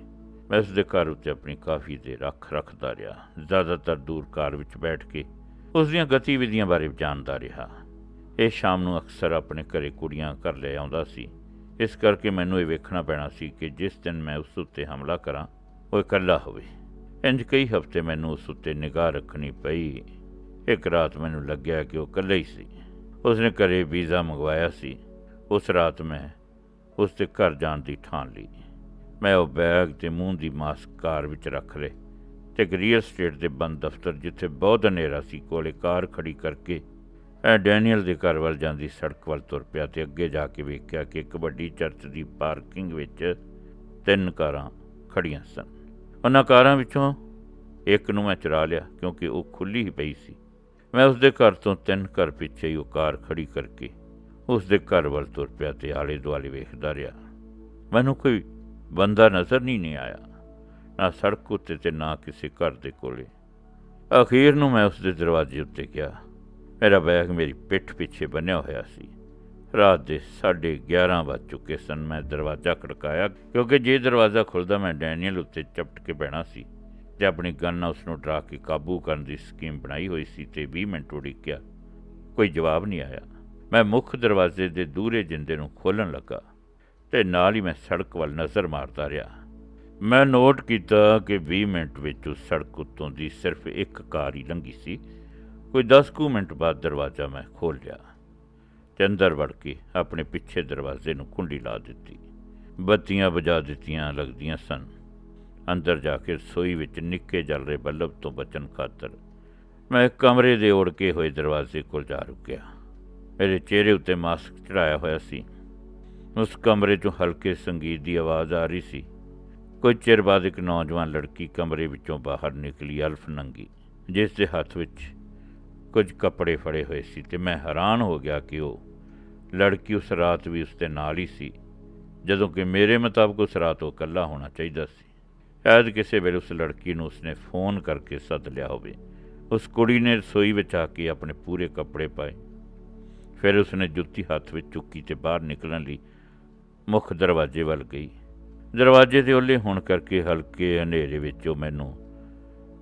ਮੈਂ ਉਸ ਦੇ ਘਰ ਉੱਤੇ ਆਪਣੀ ਕਾਫੀ ਦੇਰ ਅੱਖ ਰੱਖਦਾ ਰਿਹਾ। ਜ਼ਿਆਦਾਤਰ ਦੂਰ ਕਾਰ ਵਿੱਚ ਬੈਠ ਕੇ ਉਸ ਦੀਆਂ ਗਤੀਵਿਧੀਆਂ ਬਾਰੇ ਜਾਣਦਾ ਰਿਹਾ। ਇਹ ਸ਼ਾਮ ਨੂੰ ਅਕਸਰ ਆਪਣੇ ਘਰੇ ਕੁੜੀਆਂ ਘਰ ਲੈ ਆਉਂਦਾ ਸੀ। ਇਸ ਕਰਕੇ ਮੈਨੂੰ ਇਹ ਵੇਖਣਾ ਪੈਣਾ ਸੀ ਕਿ ਜਿਸ ਦਿਨ ਮੈਂ ਉਸ ਉੱਤੇ ਹਮਲਾ ਕਰਾਂ, ਉਹ ਇਕੱਲਾ ਹੋਵੇ। ਇੰਜ ਕਈ ਹਫ਼ਤੇ ਮੈਨੂੰ ਉਸ ਉੱਤੇ ਨਿਗਾਹ ਰੱਖਣੀ ਪਈ। ਇੱਕ ਰਾਤ ਮੈਨੂੰ ਲੱਗਿਆ ਕਿ ਉਹ ਇਕੱਲਾ ਹੀ ਸੀ। ਉਸਨੇ ਘਰੇ ਵੀਜ਼ਾ ਮੰਗਵਾਇਆ ਸੀ। ਉਸ ਰਾਤ ਮੈਂ ਉਸ ਦੇ ਘਰ ਜਾਣ ਦੀ ਠਾਣ ਲਈ। ਮੈਂ ਉਹ ਬੈਗ ਤੇ ਮੂੰਹ ਦੀ ਮਾਸਕ ਕਾਰ ਵਿੱਚ ਰੱਖ ਲਏ ਤੇ ਇੱਕ ਰੀਅਲ ਸਟੇਟ ਦੇ ਬੰਦ ਦਫ਼ਤਰ ਜਿੱਥੇ ਬਹੁਤ ਹਨੇਰਾ ਸੀ, ਕੋਲੇ ਕਾਰ ਖੜੀ ਕਰਕੇ ਐ ਡੈਨੀਅਲ ਦੇ ਘਰ ਵੱਲ ਜਾਂਦੀ ਸੜਕ ਵੱਲ ਤੁਰ ਪਿਆ ਤੇ ਅੱਗੇ ਜਾ ਕੇ ਵੇਖਿਆ ਕਿ ਇੱਕ ਵੱਡੀ ਚਰਚ ਦੀ ਪਾਰਕਿੰਗ ਵਿੱਚ ਤਿੰਨ ਕਾਰਾਂ ਖੜੀਆਂ ਸਨ। ਉਹਨਾਂ ਕਾਰਾਂ ਵਿੱਚੋਂ ਇੱਕ ਨੂੰ ਮੈਂ ਚੁਰਾ ਲਿਆ ਕਿਉਂਕਿ ਉਹ ਖੁੱਲੀ ਹੀ ਪਈ ਸੀ। ਮੈਂ ਉਸ ਦੇ ਘਰ ਤੋਂ ਤਿੰਨ ਘਰ ਪਿੱਛੇ ਹੀ ਉਹ ਕਾਰ ਖੜੀ ਕਰਕੇ ਉਸ ਦੇ ਘਰ ਵੱਲ ਤੁਰ ਪਿਆ ਤੇ ਆਲੇ ਦੁਆਲੇ ਵੇਖਦਾ ਰਿਹਾ। ਮੈਨੂੰ ਕੋਈ ਬੰਦਾ ਨਜ਼ਰ ਨਹੀਂ ਨਹੀਂ ਆਇਆ, ਨਾ ਸੜਕ ਉੱਤੇ ਤੇ ਨਾ ਕਿਸੇ ਘਰ ਦੇ ਕੋਲੇ। ਅਖੀਰ ਨੂੰ ਮੈਂ ਉਸ ਦੇ ਦਰਵਾਜ਼ੇ ਉੱਤੇ ਗਿਆ ਮੇਰਾ ਬੈਗ ਮੇਰੀ ਪਿੱਠ ਪਿੱਛੇ ਬੰਨਿਆ ਹੋਇਆ ਸੀ। ਰਾਤ ਦੇ 11:30 ਵੱਜ ਚੁੱਕੇ ਸਨ, ਮੈਂ ਦਰਵਾਜ਼ਾ ਖੜਕਾਇਆ ਕਿਉਂਕਿ ਜੇ ਦਰਵਾਜ਼ਾ ਖੁੱਲਦਾ ਮੈਂ ਡੈਨੀਅਲ ਉੱਤੇ ਚਪਟ ਕੇ ਬਹਿਣਾ ਸੀ। ਤੇ ਆਪਣੀ ਗਨ ਨਾਲ ਉਸ ਨੂੰ ਡਰਾ ਕੇ ਕਾਬੂ ਕਰਨ ਦੀ ਸਕੀਮ ਬਣਾਈ ਹੋਈ ਸੀ ਤੇ 20 ਮਿੰਟ ਉਡੀਕਿਆ। ਕੋਈ ਜਵਾਬ ਨਹੀਂ ਆਇਆ। ਮੈਂ ਮੁੱਖ ਦਰਵਾਜ਼ੇ ਦੇ ਦੂਰੇ ਜਿੰਦੇ ਨੂੰ ਖੋਲਣ ਲੱਗਾ ਤੇ ਨਾਲ ਹੀ ਮੈਂ ਸੜਕ ਵੱਲ ਨਜ਼ਰ ਮਾਰਦਾ ਰਿਹਾ। ਮੈਂ ਨੋਟ ਕੀਤਾ ਕਿ 20 ਮਿੰਟ ਵਿੱਚ ਉਸ ਸੜਕ ਉੱਤੋਂ ਦੀ ਸਿਰਫ ਇੱਕ ਕਾਰ ਹੀ ਲੰਘੀ ਸੀ। ਕੋਈ 10 ਕੁ ਮਿੰਟ ਬਾਅਦ ਦਰਵਾਜ਼ਾ ਮੈਂ ਖੋਲ ਲਿਆ ਤੇ ਅੰਦਰ ਵੜ ਕੇ ਆਪਣੇ ਪਿੱਛੇ ਦਰਵਾਜ਼ੇ ਨੂੰ ਕੁੰਡੀ ਲਾ ਦਿੱਤੀ। ਬੱਤੀਆਂ ਵਜਾ ਦਿੱਤੀਆਂ ਲੱਗਦੀਆਂ ਸਨ। ਅੰਦਰ ਜਾ ਕੇ ਰਸੋਈ ਵਿੱਚ ਨਿੱਕੇ ਜਲ ਰਹੇ ਬੱਲਬ ਤੋਂ ਬਚਣ ਖਾਤਰ ਮੈਂ ਕਮਰੇ ਦੇ ਓੜ ਕੇ ਹੋਏ ਦਰਵਾਜ਼ੇ ਕੋਲ ਜਾ ਰੁਕਿਆ। ਮੇਰੇ ਚਿਹਰੇ ਉੱਤੇ ਮਾਸਕ ਚੜਾਇਆ ਹੋਇਆ ਸੀ। ਉਸ ਕਮਰੇ 'ਚੋਂ ਹਲਕੇ ਸੰਗੀਤ ਦੀ ਆਵਾਜ਼ ਆ ਰਹੀ ਸੀ। ਕੁਝ ਚਿਰ ਬਾਅਦ ਇੱਕ ਨੌਜਵਾਨ ਲੜਕੀ ਕਮਰੇ ਵਿੱਚੋਂ ਬਾਹਰ ਨਿਕਲੀ, ਅਲਫ ਨੰਗੀ, ਜਿਸ ਦੇ ਹੱਥ ਵਿੱਚ ਕੁਝ ਕੱਪੜੇ ਫੜੇ ਹੋਏ ਸੀ ਤੇ ਮੈਂ ਹੈਰਾਨ ਹੋ ਗਿਆ ਕਿ ਉਹ ਲੜਕੀ ਉਸ ਰਾਤ ਵੀ ਉਸ ਦੇ ਨਾਲ ਹੀ ਸੀ, ਜਦੋਂ ਕਿ ਮੇਰੇ ਮੁਤਾਬਕ ਉਸ ਰਾਤ ਉਹ ਇਕੱਲਾ ਹੋਣਾ ਚਾਹੀਦਾ ਸੀ। ਸ਼ਾਇਦ ਕਿਸੇ ਵੇਲੇ ਉਸ ਲੜਕੀ ਨੂੰ ਉਸਨੇ ਫੋਨ ਕਰਕੇ ਸੱਦ ਲਿਆ ਹੋਵੇ। ਉਸ ਕੁੜੀ ਨੇ ਰਸੋਈ ਵਿੱਚ ਆ ਕੇ ਆਪਣੇ ਪੂਰੇ ਕੱਪੜੇ ਪਾਏ। ਫਿਰ ਉਸਨੇ ਜੁੱਤੀ ਹੱਥ ਵਿੱਚ ਚੁੱਕੀ ਤੇ ਬਾਹਰ ਨਿਕਲਣ ਲਈ ਮੁੱਖ ਦਰਵਾਜ਼ੇ ਵੱਲ ਗਈ। ਦਰਵਾਜ਼ੇ ਦੇ ਉੱਲੇ ਹੋਣ ਕਰਕੇ ਹਲਕੇ ਹਨੇਰੇ ਵਿੱਚ ਉਹ ਮੈਨੂੰ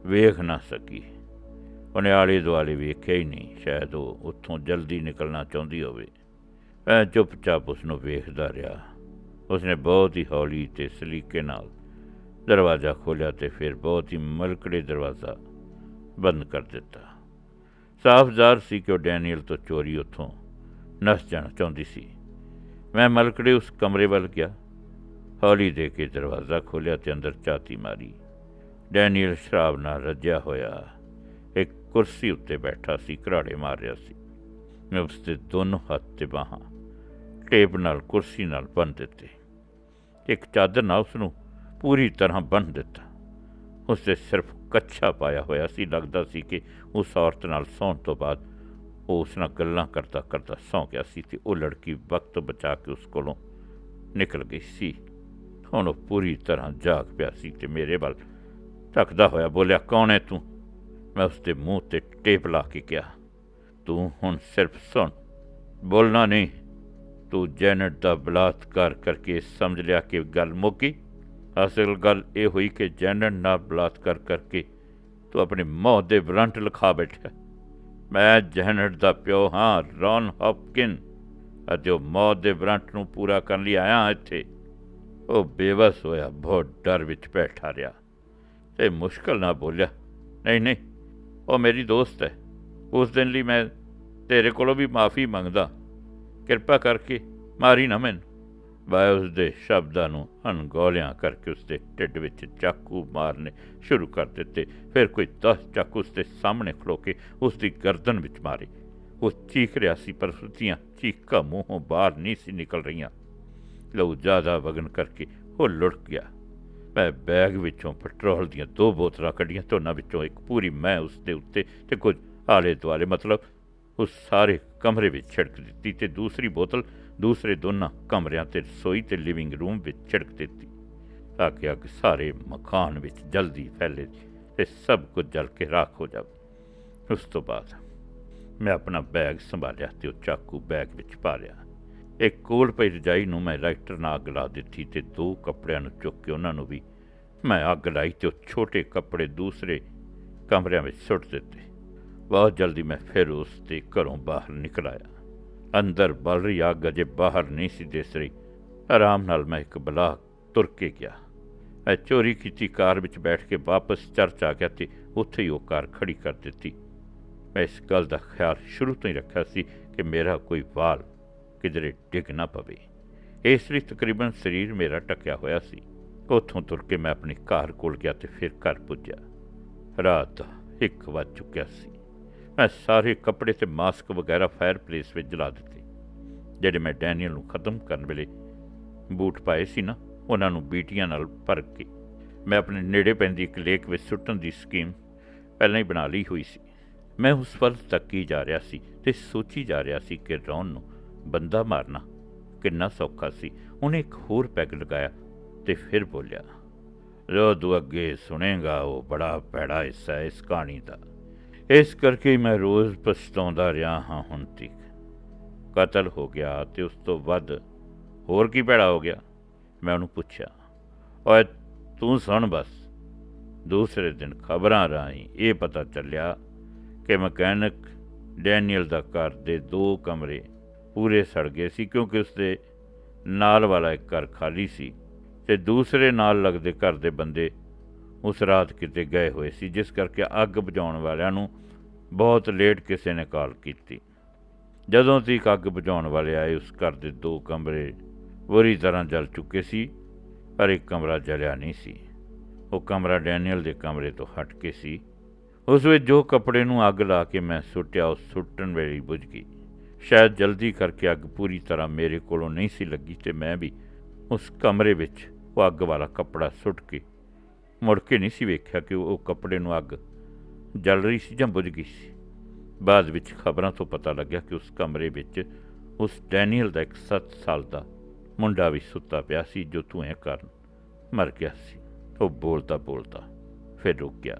ਵੇਖ ਨਾ ਸਕੀ। ਉਹਨੇ ਆਲੇ ਦੁਆਲੇ ਵੇਖਿਆ ਹੀ ਨਹੀਂ, ਸ਼ਾਇਦ ਉਹ ਉੱਥੋਂ ਜਲਦੀ ਨਿਕਲਣਾ ਚਾਹੁੰਦੀ ਹੋਵੇ। ਮੈਂ ਚੁੱਪਚਾਪ ਉਸ ਨੂੰ ਵੇਖਦਾ ਰਿਹਾ। ਉਸਨੇ ਬਹੁਤ ਹੀ ਹੌਲੀ ਤੇ ਸਲੀਕੇ ਨਾਲ ਦਰਵਾਜ਼ਾ ਖੋਲ੍ਹਿਆ ਤੇ ਫਿਰ ਬਹੁਤ ਹੀ ਮਲਕੜੇ ਦਰਵਾਜ਼ਾ ਬੰਦ ਕਰ ਦਿੱਤਾ। ਸਾਫ਼ ਸੀ ਕਿ ਉਹ ਡੈਨੀਅਲ ਤੋਂ ਚੋਰੀ ਉੱਥੋਂ ਨਸ ਜਾਣਾ ਚਾਹੁੰਦੀ ਸੀ। ਮੈਂ ਮਲਕੜੇ ਉਸ ਕਮਰੇ ਵੱਲ ਗਿਆ। ਹੌਲੀ ਦੇ ਕੇ ਦਰਵਾਜ਼ਾ ਖੋਲ੍ਹਿਆ ਤੇ ਅੰਦਰ ਝਾਤੀ ਮਾਰੀ। ਡੈਨੀਅਲ ਸ਼ਰਾਬ ਨਾਲ ਰੱਜਿਆ ਹੋਇਆ ਇੱਕ ਕੁਰਸੀ ਉੱਤੇ ਬੈਠਾ ਸੀ, ਘਰਾੜੇ ਮਾਰ ਰਿਹਾ ਸੀ। ਮੈਂ ਉਸ ਦੇ ਦੋਨੋਂ ਹੱਥ ਤੇ ਬਾਹਾਂ ਟੇਪ ਨਾਲ ਕੁਰਸੀ ਨਾਲ ਬੰਨ ਦਿੱਤੇ। ਇੱਕ ਚਾਦਰ ਨਾਲ ਉਸ ਨੂੰ ਪੂਰੀ ਤਰ੍ਹਾਂ ਬੰਨ ਦਿੱਤਾ। ਉਸ ਤੇ ਸਿਰਫ ਕੱਛਾ ਪਾਇਆ ਹੋਇਆ ਸੀ। ਲੱਗਦਾ ਸੀ ਕਿ ਉਸ ਔਰਤ ਨਾਲ ਸੌਣ ਤੋਂ ਬਾਅਦ ਉਹ ਉਸ ਨਾਲ ਗੱਲਾਂ ਕਰਦਾ ਕਰਦਾ ਸੌਂ ਗਿਆ ਸੀ ਤੇ ਉਹ ਲੜਕੀ ਵਕਤ ਬਚਾ ਕੇ ਉਸ ਕੋਲੋਂ ਨਿਕਲ ਗਈ ਸੀ। ਹੁਣ ਉਹ ਪੂਰੀ ਤਰ੍ਹਾਂ ਜਾਗ ਪਿਆ ਸੀ ਤੇ ਮੇਰੇ ਵੱਲ ਤੱਕਦਾ ਹੋਇਆ ਬੋਲਿਆ, ਕੌਣ ਹੈ ਤੂੰ? ਮੈਂ ਉਸ ਦੇ ਮੂੰਹ ਤੇ ਟੇਪ ਲਾ ਕੇ ਕਿਹਾ, ਤੂੰ ਹੁਣ ਸਿਰਫ ਸੁਣ। ਬੋਲਣਾ ਨਹੀਂ। ਤੂੰ ਜੈਨਟ ਦਾ ਬਲਾਤਕਾਰ ਕਰਕੇ ਸਮਝ ਲਿਆ ਕਿ ਗੱਲ ਮੁੱਕੀ ਅਸਲ ਗੱਲ ਇਹ ਹੋਈ ਕਿ ਜੈਨਟ ਨਾਲ ਬਲਾਤਕਾਰ ਕਰਕੇ ਤੂੰ ਆਪਣੀ ਮੌਤ ਦੇ ਵਰੰਟ ਲਿਖਾ ਬੈਠਾ। ਮੈਂ ਜੈਨਟ ਦਾ ਪਿਓ ਹਾਂ, ਰੌਨ ਹੌਪਕਿਨ, ਅਤੇ ਉਹ ਮੌਤ ਦੇ ਵਰੰਟ ਨੂੰ ਪੂਰਾ ਕਰਨ ਲਈ ਆਇਆ ਇੱਥੇ। ਉਹ ਬੇਵਸ ਹੋਇਆ, ਬਹੁਤ ਡਰ ਵਿੱਚ ਬੈਠਾ ਰਿਹਾ। ਤੇ ਮੁਸ਼ਕਲ ਨਾਲ ਬੋਲਿਆ, ਨਹੀਂ ਨਹੀਂ, ਉਹ ਮੇਰੀ ਦੋਸਤ ਹੈ। ਉਸ ਦਿਨ ਲਈ ਮੈਂ ਤੇਰੇ ਕੋਲੋਂ ਵੀ ਮਾਫੀ ਮੰਗਦਾ। ਕਿਰਪਾ ਕਰਕੇ ਮਾਰੀ ਨਾ ਮੈਨੂੰ। ਮੈਂ ਉਸ ਦੇ ਸ਼ਬਦਾਂ ਨੂੰ ਅਣਗੌਲਿਆਂ ਕਰਕੇ ਉਸ ਦੇ ਢਿੱਡ ਵਿੱਚ ਚਾਕੂ ਮਾਰਨੇ ਸ਼ੁਰੂ ਕਰ ਦਿੱਤੇ। ਫਿਰ ਕੋਈ 10 ਚਾਕੂ ਉਸ ਦੇ ਸਾਹਮਣੇ ਖਲੋ ਕੇ ਉਸ ਦੀ ਗਰਦਨ ਵਿੱਚ ਮਾਰੇ। ਉਹ ਚੀਖ ਰਿਹਾ ਸੀ, ਪਰ ਉਸਦੀਆਂ ਚੀਕਾਂ ਮੂੰਹੋਂ ਬਾਹਰ ਨਹੀਂ ਸੀ ਨਿਕਲ ਰਹੀਆਂ। ਲਹੂ ਜ਼ਿਆਦਾ ਵਗਨ ਕਰਕੇ ਉਹ ਲੁੜਕ ਗਿਆ। ਮੈਂ ਬੈਗ ਵਿੱਚੋਂ ਪੈਟਰੋਲ ਦੀਆਂ ਦੋ ਬੋਤਲਾਂ ਕੱਢੀਆਂ ਤੇ ਉਹਨਾਂ ਵਿੱਚੋਂ ਇੱਕ ਪੂਰੀ ਮੈਂ ਉਸ ਦੇ ਉੱਤੇ ਤੇ ਕੁਝ ਆਲੇ ਦੁਆਲੇ ਮਤਲਬ ਉਸ ਸਾਰੇ ਕਮਰੇ ਵਿੱਚ ਛਿੜਕ ਦਿੱਤੀ ਤੇ ਦੂਸਰੀ ਬੋਤਲ ਦੂਸਰੇ ਦੋਨਾਂ ਕਮਰਿਆਂ ਤੇ ਰਸੋਈ ਤੇ ਲਿਵਿੰਗ ਰੂਮ ਵਿੱਚ ਛਿੜਕ ਦਿੱਤੀ, ਤਾਂ ਕਿ ਅੱਗ ਸਾਰੇ ਮਕਾਨ ਵਿੱਚ ਜਲਦੀ ਫੈਲੇ ਤੇ ਸਭ ਕੁਝ ਜਲ ਕੇ ਰਾਖ ਹੋ ਜਾਵੇ। ਉਸ ਤੋਂ ਬਾਅਦ ਮੈਂ ਆਪਣਾ ਬੈਗ ਸੰਭਾਲਿਆ ਤੇ ਉਹ ਚਾਕੂ ਬੈਗ ਵਿੱਚ ਪਾ ਲਿਆ। ਇੱਕ ਕੋਲ ਪਈ ਰਜਾਈ ਨੂੰ ਮੈਂ ਰਾਈਟਰ ਨਾਲ ਅੱਗ ਲਾ ਦਿੱਤੀ ਤੇ ਦੋ ਕੱਪੜਿਆਂ ਨੂੰ ਚੁੱਕ ਕੇ ਉਹਨਾਂ ਨੂੰ ਵੀ ਮੈਂ ਅੱਗ ਲਾਈ ਤੇ ਉਹ ਛੋਟੇ ਕੱਪੜੇ ਦੂਸਰੇ ਕਮਰਿਆਂ ਵਿੱਚ ਸੁੱਟ ਦਿੱਤੇ। ਬਹੁਤ ਜਲਦੀ ਮੈਂ ਫਿਰ ਉਸ ਦੇ ਘਰੋਂ ਬਾਹਰ ਨਿਕਲ ਆਇਆ। ਅੰਦਰ ਬਲ ਰਹੀ ਅੱਗ ਅਜੇ ਬਾਹਰ ਨਹੀਂ ਸੀ ਦਿਸ ਰਹੀ। ਆਰਾਮ ਨਾਲ ਮੈਂ ਇੱਕ ਬਲਾਕ ਤੁਰ ਕੇ ਗਿਆ। ਮੈਂ ਚੋਰੀ ਕੀਤੀ ਕਾਰ ਵਿੱਚ ਬੈਠ ਕੇ ਵਾਪਸ ਚਰਚ ਆ ਗਿਆ ਤੇ ਉੱਥੇ ਹੀ ਉਹ ਕਾਰ ਖੜੀ ਕਰ ਦਿੱਤੀ। ਮੈਂ ਇਸ ਗੱਲ ਦਾ ਖਿਆਲ ਸ਼ੁਰੂ ਤੋਂ ਹੀ ਰੱਖਿਆ ਸੀ ਕਿ ਮੇਰਾ ਕੋਈ ਵਾਲ ਕਿਧਰੇ ਡਿੱਗ ਨਾ ਪਵੇ। ਇਸ ਲਈ ਤਕਰੀਬਨ ਸਰੀਰ ਮੇਰਾ ਟਕਿਆ ਹੋਇਆ ਸੀ। ਉੱਥੋਂ ਤੁਰ ਕੇ ਮੈਂ ਆਪਣੀ ਕਾਰ ਕੋਲ ਗਿਆ ਤੇ ਫਿਰ ਘਰ ਪੁੱਜਿਆ। ਰਾਤ ਦਾ ਇੱਕ ਵੱਜ ਚੁੱਕਿਆ ਸੀ। ਮੈਂ ਸਾਰੇ ਕੱਪੜੇ ਤੇ ਮਾਸਕ ਵਗੈਰਾ ਫਾਇਰ ਪਲੇਸ ਵਿੱਚ ਜਲਾ ਦਿੱਤੇ, ਜਿਹੜੇ ਮੈਂ ਡੈਨੀਅਲ ਨੂੰ ਖਤਮ ਕਰਨ ਵੇਲੇ ਬੂਟ ਪਾਏ ਸੀ ਨਾ, ਉਹਨਾਂ ਨੂੰ ਬੀਟੀਆਂ ਨਾਲ ਭਰ ਕੇ ਮੈਂ ਆਪਣੇ ਨੇੜੇ ਪੈਂਦੀ ਇੱਕ ਲੇਕ ਵਿੱਚ ਸੁੱਟਣ ਦੀ ਸਕੀਮ ਪਹਿਲਾਂ ਹੀ ਬਣਾ ਲਈ ਹੋਈ ਸੀ। ਮੈਂ ਉਸ ਵੱਲ ਤੱਕੀ ਜਾ ਰਿਹਾ ਸੀ ਤੇ ਸੋਚੀ ਜਾ ਰਿਹਾ ਸੀ ਕਿ ਰੌਨ ਨੂੰ ਬੰਦਾ ਮਾਰਨਾ ਕਿੰਨਾ ਸੌਖਾ ਸੀ। ਉਹਨੇ ਇੱਕ ਹੋਰ ਪੈਗ ਲਗਾਇਆ ਤੇ ਫਿਰ ਬੋਲਿਆ ਜੋ ਤੂੰ ਅੱਗੇ ਸੁਣੇਗਾ, ਉਹ ਬੜਾ ਪੈੜਾ ਹਿੱਸਾ ਹੈ ਇਸ ਕਹਾਣੀ ਦਾ। ਇਸ ਕਰਕੇ ਮੈਂ ਰੋਜ਼ ਪਛਤਾਉਂਦਾ ਰਿਹਾ ਹਾਂ ਹੁਣ ਤੱਕ। ਕਤਲ ਹੋ ਗਿਆ ਤੇ ਉਸ ਤੋਂ ਵੱਧ ਹੋਰ ਕੀ ਭੈੜਾ ਹੋ ਗਿਆ? ਮੈਂ ਉਹਨੂੰ ਪੁੱਛਿਆ, ਓਏ, ਤੂੰ ਸੁਣ ਬਸ। ਦੂਸਰੇ ਦਿਨ ਖਬਰਾਂ ਰਾਹੀਂ ਇਹ ਪਤਾ ਚੱਲਿਆ ਕਿ ਮਕੈਨਿਕ ਡੈਨੀਅਲ ਦਾ ਘਰ ਦੇ ਦੋ ਕਮਰੇ ਪੂਰੇ ਸੜ ਗਏ ਸੀ ਕਿਉਂਕਿ ਉਸਦੇ ਨਾਲ ਵਾਲਾ ਇੱਕ ਘਰ ਖਾਲੀ ਸੀ ਤੇ ਦੂਸਰੇ ਨਾਲ ਲੱਗਦੇ ਘਰ ਦੇ ਬੰਦੇ ਉਸ ਰਾਤ ਕਿਤੇ ਗਏ ਹੋਏ ਸੀ, ਜਿਸ ਕਰਕੇ ਅੱਗ ਬੁਝਾਉਣ ਵਾਲਿਆਂ ਨੂੰ ਬਹੁਤ ਲੇਟ ਕਿਸੇ ਨੇ ਕਾਲ ਕੀਤੀ। ਜਦੋਂ ਤੱਕ ਅੱਗ ਬੁਝਾਉਣ ਵਾਲੇ ਆਏ, ਉਸ ਘਰ ਦੇ ਦੋ ਕਮਰੇ ਬੁਰੀ ਤਰ੍ਹਾਂ ਜਲ ਚੁੱਕੇ ਸੀ, ਪਰ ਇੱਕ ਕਮਰਾ ਜਲਿਆ ਨਹੀਂ ਸੀ। ਉਹ ਕਮਰਾ ਡੈਨੀਅਲ ਦੇ ਕਮਰੇ ਤੋਂ ਹਟ ਕੇ ਸੀ। ਉਸ ਵਿੱਚ ਜੋ ਕੱਪੜੇ ਨੂੰ ਅੱਗ ਲਾ ਕੇ ਮੈਂ ਸੁੱਟਿਆ, ਉਹ ਸੁੱਟਣ ਵੇਲੇ ਹੀ ਬੁਝ ਗਈ। ਸ਼ਾਇਦ ਜਲਦੀ ਕਰਕੇ ਅੱਗ ਪੂਰੀ ਤਰ੍ਹਾਂ ਮੇਰੇ ਕੋਲੋਂ ਨਹੀਂ ਸੀ ਲੱਗੀ ਤੇ ਮੈਂ ਵੀ ਉਸ ਕਮਰੇ ਵਿੱਚ ਉਹ ਅੱਗ ਵਾਲਾ ਕੱਪੜਾ ਸੁੱਟ ਕੇ ਮੁੜ ਕੇ ਨਹੀਂ ਸੀ ਵੇਖਿਆ ਕਿ ਉਹ ਕੱਪੜੇ ਨੂੰ ਅੱਗ ਜਲ ਰਹੀ ਸੀ ਜਾਂ ਬੁਝ ਗਈ ਸੀ। ਬਾਅਦ ਵਿੱਚ ਖਬਰਾਂ ਤੋਂ ਪਤਾ ਲੱਗਿਆ ਕਿ ਉਸ ਕਮਰੇ ਵਿੱਚ ਉਸ ਡੈਨੀਅਲ ਦਾ ਇੱਕ 7 ਸਾਲ ਦਾ ਮੁੰਡਾ ਵੀ ਸੁੱਤਾ ਪਿਆ ਸੀ, ਜੋ ਧੂਏ ਕਾਰਨ ਮਰ ਗਿਆ ਸੀ। ਉਹ ਬੋਲਦਾ ਬੋਲਦਾ ਫਿਰ ਰੁਕ ਗਿਆ।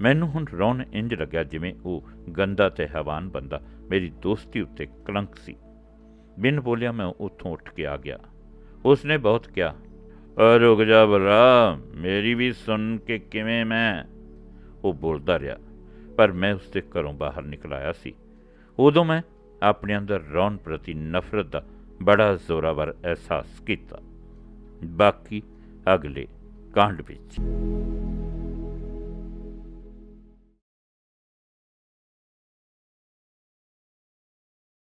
ਮੈਨੂੰ ਹੁਣ ਰੌਣ ਇੰਜ ਲੱਗਿਆ ਜਿਵੇਂ ਉਹ ਗੰਦਾ ਤੇ ਹੈਵਾਨ ਬੰਦਾ ਮੇਰੀ ਦੋਸਤੀ ਉੱਤੇ ਕਲੰਕ ਸੀ। ਬਿਨ ਬੋਲਿਆ ਮੈਂ ਉੱਥੋਂ ਉੱਠ ਕੇ ਆ ਗਿਆ। ਉਸਨੇ ਬਹੁਤ ਕਿਹਾ ਰੁਕ ਜਾ ਬਰਾ, ਮੇਰੀ ਵੀ ਸੁਣ ਕੇ ਕਿਵੇਂ ਮੈਂ। ਉਹ ਬੋਲਦਾ ਰਿਹਾ, ਪਰ ਮੈਂ ਉਸਦੇ ਘਰੋਂ ਬਾਹਰ ਨਿਕਲ ਆਇਆ ਸੀ। ਉਦੋਂ ਮੈਂ ਆਪਣੇ ਅੰਦਰ ਰੌਣ ਪ੍ਰਤੀ ਨਫ਼ਰਤ ਦਾ ਬੜਾ ਜ਼ੋਰਾਵਰ ਅਹਿਸਾਸ ਕੀਤਾ। ਬਾਕੀ ਅਗਲੇ ਕਾਂਡ ਵਿੱਚ।